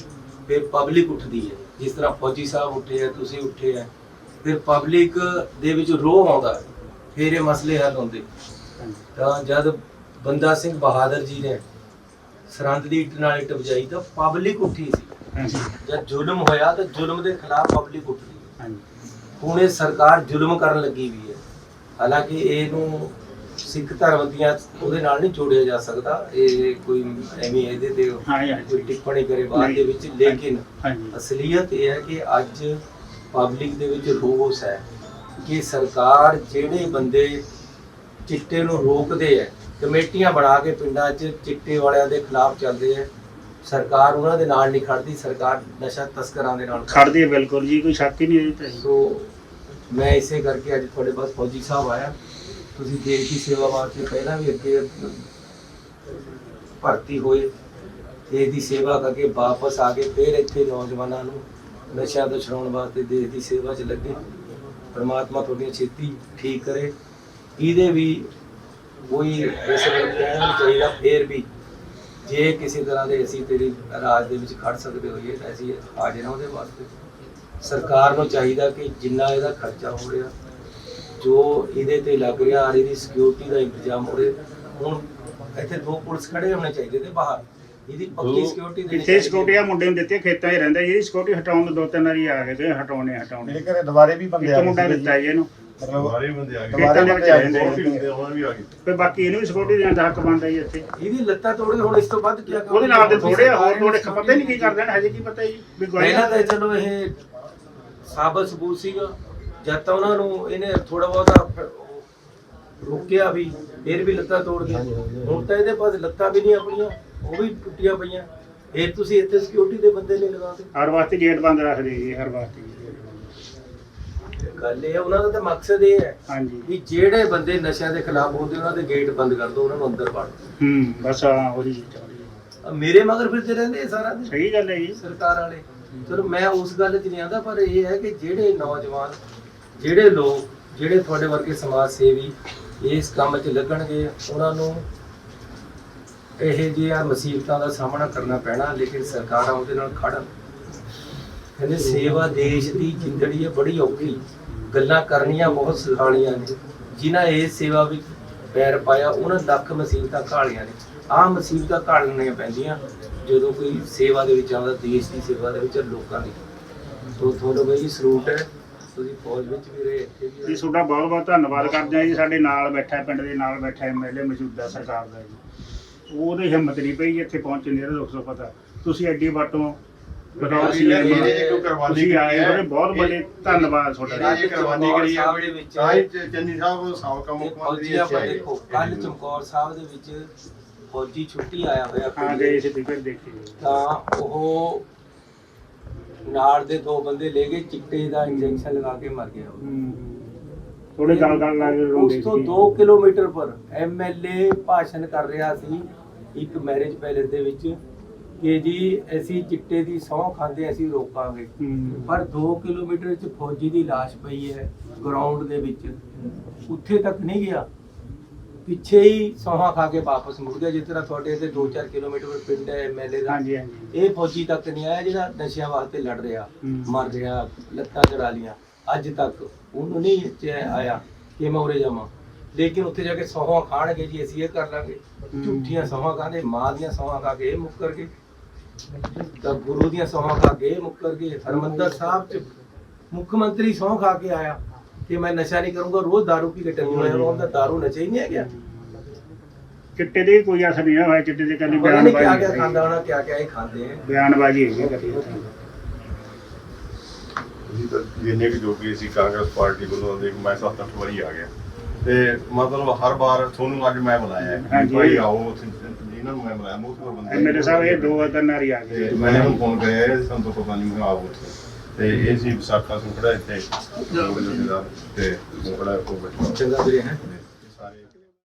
ਫਿਰ ਪਬਲਿਕ ਉੱਠਦੀ ਹੈ ਜਿਸ ਤਰ੍ਹਾਂ ਫੌਜੀ ਸਾਹਿਬ ਉੱਠੇ ਆ ਤੁਸੀਂ ਉੱਠੇ ਆ ਫਿਰ ਪਬਲਿਕ ਦੇ ਵਿੱਚ ਰੋਹ ਆਉਂਦਾ। ਫਿਰ ਇਹ ਮਸਲੇ ਹੱਲ ਹੁੰਦੇ। ਤਾਂ ਜਦ ਬੰਦਾ ਸਿੰਘ ਬਹਾਦਰ ਜੀ ਨੇ ਸਰਹੰਦ ਦੀ ਇੱਟ ਨਾਲ ਇੱਟ ਵਜਾਈ ਤਾਂ ਪਬਲਿਕ ਉੱਠੀ ਸੀ। ਜਦ ਜ਼ੁਲਮ ਹੋਇਆ ਤਾਂ ਜ਼ੁਲਮ ਦੇ ਖਿਲਾਫ ਪਬਲਿਕ ਉੱਠਦੀ। ਹੈ ਹਾਂਜੀ। ਹੁਣ ਇਹ ਸਰਕਾਰ ਜ਼ੁਲਮ ਕਰਨ ਲੱਗੀ ਵੀ ਹੈ। ਹਾਲਾਂਕਿ ਇਹਨੂੰ ਸਿੱਖ ਧਰਮ ਦੀਆਂ ਉਹਦੇ ਨਾਲ ਨਹੀਂ ਜੋੜਿਆ ਜਾ ਸਕਦਾ। ਇਹ ਕੋਈ ਐਵੇਂ ਇਹਦੇ ਤੇ ਕੋਈ ਟਿੱਪਣੀ ਕਰੇ ਬਾਅਦ ਦੇ ਵਿੱਚ ਲੇਕਿਨ ਅਸਲੀਅਤ ਇਹ ਹੈ ਕਿ ਅੱਜ ਪਬਲਿਕ ਦੇ ਵਿੱਚ ਰੋਸ ਹੈ ਕਿ ਸਰਕਾਰ ਜਿਹੜੇ ਬੰਦੇ ਚਿੱਟੇ ਨੂੰ ਰੋਕਦੇ ਹੈ ਕਮੇਟੀਆਂ ਬਣਾ ਕੇ ਪਿੰਡਾਂ 'ਚ ਚਿੱਟੇ ਵਾਲਿਆਂ ਦੇ ਖਿਲਾਫ ਚੱਲਦੇ ਹੈ ਸਰਕਾਰ ਉਹਨਾਂ ਦੇ ਨਾਲ ਨਹੀਂ ਖੜਦੀ ਸਰਕਾਰ ਨਸ਼ਾ ਤਸਕਰਾਂ ਦੇ ਨਾਲ ਖੜਦੀ। ਹੈ। ਬਿਲਕੁਲ ਜੀ ਕੋਈ ਸ਼ੱਕ ਹੀ ਨਹੀਂ ਇਹਦੇ ਤੇ। ਸੋ ਮੈਂ ਇਸੇ ਕਰਕੇ ਅੱਜ ਤੁਹਾਡੇ ਪਾਸ ਫੌਜੀ ਸਾਹਿਬ ਆਇਆ। ਤੁਸੀਂ ਦੇਸ਼ ਦੀ ਸੇਵਾ ਵਾਸਤੇ ਪਹਿਲਾਂ ਵੀ ਅੱਗੇ ਭਰਤੀ ਹੋਏ। ਦੇਸ਼ ਦੀ ਸੇਵਾ ਕਰਕੇ ਵਾਪਸ ਆ ਕੇ ਫਿਰ ਇੱਥੇ ਨੌਜਵਾਨਾਂ ਨੂੰ ਨਸ਼ਿਆਂ ਤੋਂ ਛਡਾਉਣ ਵਾਸਤੇ ਦੇਸ਼ ਦੀ ਸੇਵਾ 'ਚ ਲੱਗੇ। ਪਰਮਾਤਮਾ ਤੁਹਾਡੀਆਂ ਛੇਤੀ ਠੀਕ ਕਰੇ। ਇਹਦੇ ਵੀ ਕੋਈ ਇਸ ਨਹੀਂ ਚਾਹੀਦਾ ਫੇਰ ਵੀ ਜੇ ਕਿਸੇ ਤਰ੍ਹਾਂ ਦੇ ਅਸੀਂ ਤੇਰੀ ਰਾਜ ਦੇ ਵਿੱਚ ਖੜ ਸਕਦੇ ਹੋਈਏ ਤਾਂ ਅਸੀਂ ਹਾਜ਼ਰ ਹਾਂ ਉਹਦੇ ਵਾਸਤੇ। ਸਰਕਾਰ ਨੂੰ ਚਾਹੀਦਾ ਕਿ ਜਿੰਨਾ ਇਹਦਾ ਖਰਚਾ ਹੋ ਰਿਹਾ ਜੋ ਇਹਦੇ ਤੇ ਲੱਗ ਰਿਹਾ ਆ ਇਹਦੀ ਸਿਕਿਉਰਿਟੀ ਦਾ ਇੰਤਜ਼ਾਮ ਹੋ ਰਿਹਾ ਹੁਣ ਇੱਥੇ ਦੋ ਪੁਲਿਸ ਖੜੇ ਹੋਣੇ ਚਾਹੀਦੇ ਤੇ ਬਾਹਰ। ਇਹਦੀ ਪੱਕੀ ਦੋ- ਸਿਕਿਉਰਿਟੀ ਦੇਣੀ ਇੱਥੇ ਸਿਕਿਉਰਿਟੀ ਮੁੰਡੇ ਨੂੰ ਦਿੱਤੇ ਖੇਤਾਂ 'ਚ ਰਹਿੰਦਾ ਜੀ ਸਿਕਿਉਰਿਟੀ ਹਟਾਉਣ ਦੋ ਤਿੰਨ ਵਾਰੀ ਆ ਗਏ ਤੇ ਹਟਾਉਣੇ ਹਟਾਉਣੇ। ਘਰੇ ਦੁਬਾਰੇ ਵੀ ਬੰਦੇ ਆ ਇੱਕ ਗਏ ਮੁੰਡਾ ਦਿੱਤਾ ਜੀ ਇਹਨੂੰ। ਮਤਲਬ ਸਾਰੇ ਬੰਦੇ ਆ ਗਏ। ਦੁਬਾਰੇ ਖੇਤਾਂ ਦੇ ਵਿੱਚ ਆ ਜਾਂਦੇ ਹੋਰ ਵੀ ਆ, ਉਹਨਾਂ ਵੀ ਆ ਗਏ। ਤੇ ਬਾਕੀ ਇਹਨੂੰ ਵੀ ਸਿਕਿਉਰਿਟੀ ਦੇਣ ਦਾ ਹੱਕ ਬਣਦਾ ਜੀ ਇੱਥੇ। ਇਹਦੀ ਲੱਤਾਂ ਤੋੜੇ ਹੁਣ ਇਸ ਤੋਂ ਵੱਧ ਕੀ ਕਰਨਾ? ਉਹਦੇ ਨਾਲ ਦੇ ਥੋੜੇ ਆ ਹੋਰ ਸਰਕਾਰ ਥੋੜੇ ਇਹਨੂੰ ਪਤਾ ਹੀ ਨਹੀਂ ਕੀ ਕਰਦੇ ਨੇ ਹਜੇ ਕੀ ਪਤਾ ਜੀ ਵੀ ਪਹਿਲਾਂ ਗਵਾਈ ਤਾਂ ਚਲੋ ਇਹ ਸਾਬਤ ਸਬੂਤ ਸੀਗਾ। ਜਦ ਤਾਂ ਉਹਨਾਂ ਨੂੰ ਇਹਨੇ ਥੋੜਾ ਬਹੁਤਾ ਰੋਕਿਆ ਵੀ ਫਿਰ ਵੀ ਲੱਤਾਂ ਤੋੜ ਗਏ ਹੁਣ ਤਾਂ ਇਹਦੇ ਪਾਸ ਲੱਤਾਂ ਵੀ ਨਹੀਂ ਆਪਣੀਆਂ ਉਹ ਵੀ ਟੁੱਟੀਆਂ ਪਈਆਂ। ਫਿਰ ਤੁਸੀਂ ਇੱਥੇ ਸਿਕਿਉਰਿਟੀ ਦੇ ਬੰਦੇ ਨਹੀਂ ਲਗਾਉਂਦੇ ਹਰ ਵਾਸਤੇ ਗੇਟ ਬੰਦ ਰੱਖਦੇ ਜੀ ਹਰ ਵਾਸਤੇ। ਗੱਲ ਇਹ ਹੈ, ਉਹਨਾਂ ਦਾ ਤਾਂ ਮਕਸਦ ਇਹ ਹੈ ਹਾਂਜੀ। ਵੀ ਜਿਹੜੇ ਬੰਦੇ ਨਸ਼ਿਆਂ ਦੇ ਖਿਲਾਫ ਹੁੰਦੇ ਉਹਨਾਂ ਦੇ ਗੇਟ ਬੰਦ ਕਰ ਦਿਓ ਉਹਨਾਂ ਨੂੰ ਅੰਦਰ ਵੜ ਦਿਓ। ਹੂੰ ਬਸ ਆ ਉਹੀ ਚੀਜ਼। ਆਹ ਮੇਰੇ ਮਗਰ ਫਿਰਦੇ ਰਹਿੰਦੇ ਸਾਰਾ ਦਿਨ। ਸਹੀ ਗੱਲ ਹੈ ਜੀ। ਸਰਕਾਰ ਵਾਲੇ। ਚਲੋ ਮੈਂ ਉਸ ਗੱਲ 'ਚ ਨਹੀਂ ਆਂਦਾ ਪਰ ਇਹ ਹੈ ਕਿ ਜਿਹੜੇ ਨੌਜਵਾਨ ਜਿਹੜੇ ਲੋਕ ਜਿਹੜੇ ਤੁਹਾਡੇ ਵਰਗੇ ਸਮਾਜ ਸੇਵੀ ਇਸ ਕੰਮ 'ਚ ਲੱਗਣਗੇ ਉਹਨਾਂ ਨੂੰ ਇਹ ਜਿਹੀਆਂ ਮੁਸੀਬਤਾਂ ਦਾ ਸਾਹਮਣਾ ਕਰਨਾ ਪੈਣਾ ਲੇਕਿਨ ਸਰਕਾਰਾਂ ਉਹਦੇ ਨਾਲ ਖੜਨ। ਕਹਿੰਦੇ ਸੇਵਾ ਦੇਸ਼ ਦੀ ਜਿੰਦੜੀ ਹੈ ਬੜੀ ਔਖੀ। ਗੱਲਾਂ ਕਰਨੀਆਂ ਬਹੁਤ ਸੁਖਾਲੀਆਂ ਨੇ, ਜਿਨ੍ਹਾਂ ਇਹ ਸੇਵਾ ਵਿੱਚ ਪੈਰ ਪਾਇਆ, ਉਹਨਾਂ ਲੱਖ ਮੁਸੀਬਤਾਂ ਘਾਲੀਆਂ ਨੇ। ਆਹ ਮੁਸੀਬਤਾਂ ਘਾਲਣੀਆਂ ਪੈਂਦੀਆਂ ਜਦੋਂ ਕੋਈ ਸੇਵਾ ਦੇ ਵਿੱਚ ਆਉਂਦਾ, ਦੇਸ਼ ਦੀ ਸੇਵਾ ਦੇ ਵਿੱਚ ਲੋਕਾਂ ਦੀ। ਸੋ ਤੁਹਾਨੂੰ ਬਈ ਜੀ ਸਲੂਟ ਹੈ, ਤੁਸੀਂ ਫੌਜ ਵਿੱਚ ਵੀ ਰਹੇ, ਇੱਥੇ ਵੀ ਜੀ ਰਹੇ ਤੁਹਾਡਾ ਬਹੁਤ ਬਹੁਤ ਧੰਨਵਾਦ ਕਰਦੇ ਹਾਂ ਜੀ, ਸਾਡੇ ਨਾਲ ਬੈਠਾ ਪਿੰਡ ਦੇ ਨਾਲ ਬੈਠਾ ਐਮਐਲਏ ਮੌਜੂਦਾ ਸਰਕਾਰ ਦਾ ਜੀ। ਉਹਦੀ ਹਿੰਮਤ ਨਹੀਂ ਪਈ ਜੀ ਇੱਥੇ ਪਹੁੰਚਣ ਦੀ, ਇਹਦਾ ਦੁੱਖ ਸੁੱਖ ਪਤਾ। ਤੁਸੀਂ ਐਡੀ ਵਾਟੋਂ ਬਤੌਰ ਇਹਦੇ- ਸੀਨੀਅਰ ਇਹਦੇ ਬੰਦੇ ਜੋ ਕੁਰਬਾਨੀ ਤੁਸੀਂ ਆਏ ਕੀਤੀ ਹੈ, ਉਹਦੇ ਬਹੁਤ ਵੱਡੇ ਧੰਨਵਾਦ ਤੁਹਾਡਾ ਇਹਦੇ ਜੀ। ਜੇ ਕੁਰਬਾਨੀ ਕਰੀ ਹੈ ਸਾਹਿਬ ਦੇ ਵਿੱਚ ਤਾਂ ਹੀ ਚ- ਚੰਨੀ ਸਾਹਿਬ ਸਾਬਕਾ ਇਹ ਮੁੱਖ ਮੰਤਰੀ ਫੌਜੀ ਆਪਾਂ ਇੱਥੇ ਆਏ। ਦੇਖੋ ਕੱਲ ਚਮਕੌਰ ਸਾਹਿਬ ਦੇ ਵਿੱਚ ਫੌਜੀ ਛੁੱਟੀ ਆਇਆ ਹੋਇਆ ਹਾਂ ਕੋਈ। ਗਏ ਸੀ ਫਿਰ ਦੇਖੀ ਜੀ। ਤਾਂ ਉਹ ਨਾਲ ਦੇ ਦੋ ਬੰਦੇ ਲੈ ਕੇ ਚਿੱਟੇ ਦਾ ਇੰਜੈਕਸ਼ਨ ਲਗਾ ਕੇ ਮਰ ਗਿਆ ਥੋੜੇ ਗੱਲ ਗੱਲ ਲੱਗ ਉਸ ਰੋਂਦੇ ਤੋਂ ਸੀ 2 ਕਿਲੋਮੀਟਰ ਪਰ ਐਮਐਲਏ ਭਾਸ਼ਣ ਕਰ ਰਿਹਾ ਸੀ ਇੱਕ ਮੈਰਿਜ ਪੈਲੇਸ ਦੇ ਵਿੱਚ ਕਿ ਜੀ ਅਸੀਂ ਚਿੱਟੇ ਦੀ ਸਹੁੰ ਖਾਂਦੇ ਅਸੀਂ ਰੋਕਾਂਗੇ। ਪਰ 2 ਕਿਲੋਮੀਟਰ ਵਿੱਚ ਫੌਜੀ ਦੀ ਲਾਸ਼ ਪਈ ਹੈ ਗਰਾਊਂਡ ਦੇ ਵਿੱਚ। ਉੱਥੇ ਤੱਕ ਨਹੀਂ ਗਿਆ। ਪਿੱਛੇ ਹੀ ਸੌਹਾ ਖਾ ਕੇ ਵਾਪਸ ਮੁੜ ਗਿਆ ਜਿਸ ਤਰ੍ਹਾਂ ਤੁਹਾਡੇ ਇੱਥੇ 2-4 ਕਿਲੋਮੀਟਰ ਪਿੰਡ ਹੈ ਐਮਐਲਏ ਦਾ। ਹਾਂਜੀ ਹਾਂਜੀ। ਇਹ ਫੌਜੀ ਤੱਕ ਨਹੀਂ ਆਇਆ ਜਿਹੜਾ ਨਸ਼ਿਆਂ ਵਾਸਤੇ ਲੜ ਰਿਹਾ। ਮਰ ਰਿਹਾ ਲੱਤਾਂ ਚੜਾ ਲੀਆਂ। ਅੱਜ ਤੱਕ ਉਹਨੂੰ ਨਹੀਂ ਆਇਆ ਕਿ ਮੈਂ ਉਰੇ ਜਾਵਾਂ। ਲੇਕਿਨ ਉੱਥੇ ਜਾ ਕੇ ਸੌਹਾਂ ਖਾਣਗੇ ਜੀ ਅਸੀਂ ਇਹ ਕਰ ਲਾਂਗੇ। ਝੂਠੀਆਂ ਸੌਹਾਂ ਖਾਂਦੇ ਮਾਂ ਦੀਆਂ ਸੌਹਾਂ ਖਾ ਕੇ ਇਹ ਮੁੱਕਰ ਗਏ ਤਾਂ ਗੁਰੂ ਦੀਆਂ ਸੌਹਾਂ ਖਾ ਕੇ ਇਹ ਮੁੱਕਰ ਗਏ ਹਰਮੰਦਰ ਸਾਹਿਬ ਚ ਮੁੱਖ ਮੰਤਰੀ ਸਹੁੰ ਖਾ ਕੇ ਆਇਆ ਕਿ ਮੈਂ ਨਸ਼ਾ ਨਹੀਂ ਕਰੂੰਗਾ ਰੋਜ਼ दारू ਪੀ ਕੇ ਟੰਗੀ ਹੋਇਆ ਉਹਦਾ दारू ਨਸ਼ਾ ਹੀ ਨਹੀਂ ਹੈ ਗਿਆ ਚਿੱਟੇ ਦੇ ਕੋਈ ਅਸਰ ਨਹੀਂ ਹੋਇਆ ਚਿੱਟੇ ਦੇ ਕੰਨੀ ਪਤਾ ਨਹੀਂ ਕਿਆ ਬਿਆਨਬਾਜ਼ੀ ਕਿਆ ਖਾਂਦਾ ਹੋਣਾ ਕਿਆ ਕਿਆ ਇਹ ਖਾਂਦੇ ਹੈ ਬਿਆਨਬਾਜ਼ੀ ਹੈਗੀ ਕਰੀ ਅਸੀਂ ਤਾਂ ਜਿੰਨੇ ਕਿ ਜੋਗੀ ਸੀ ਕਾਂਗਰਸ ਪਾਰਟੀ ਵੱਲੋਂ ਦੇਖ ਮੈਂ ਸੱਤ ਅੱਠ ਵਾਰੀ ਆ ਗਿਆ ਤੇ ਮਤਲਬ ਹਰ ਵਾਰ ਤੁਹਾਨੂੰ ਅੱਜ ਮੈਂ ਬੁਲਾਇਆ ਹੈ ਹਾਂਜੀ। ਕਿ ਭਾਈ ਆਓ ਨੂੰ ਮੈਂ ਬੁਲਾਇਆ ਮੁੱਖ ਬੰਦੇ ਮੇਰੇ ਸਾਹਿਬ ਇਹ ਦੋ ਤਿੰਨ ਵਾਰੀ ਆ ਤੇ ਗਏ ਮੈਂ ਇਹਨੂੰ ਫੋਨ ਕਰਿਆ ਇਹ ਸਾਨੂੰ ਤਾਂ ਪਤਾ ਨਹੀਂ ਮੈਂ ਉੱਥੇ। ਤੇ ਇਹ ਸੀ ਵਿਸਾਖਾ ਸੁਖੜਾ ਇੱਥੇ। ਤੇ ਉਹ ਬੜਾ ਉਹ ਬੈਠਾ ਚੰਗਾ ਵੀਰੇ ਹੈ।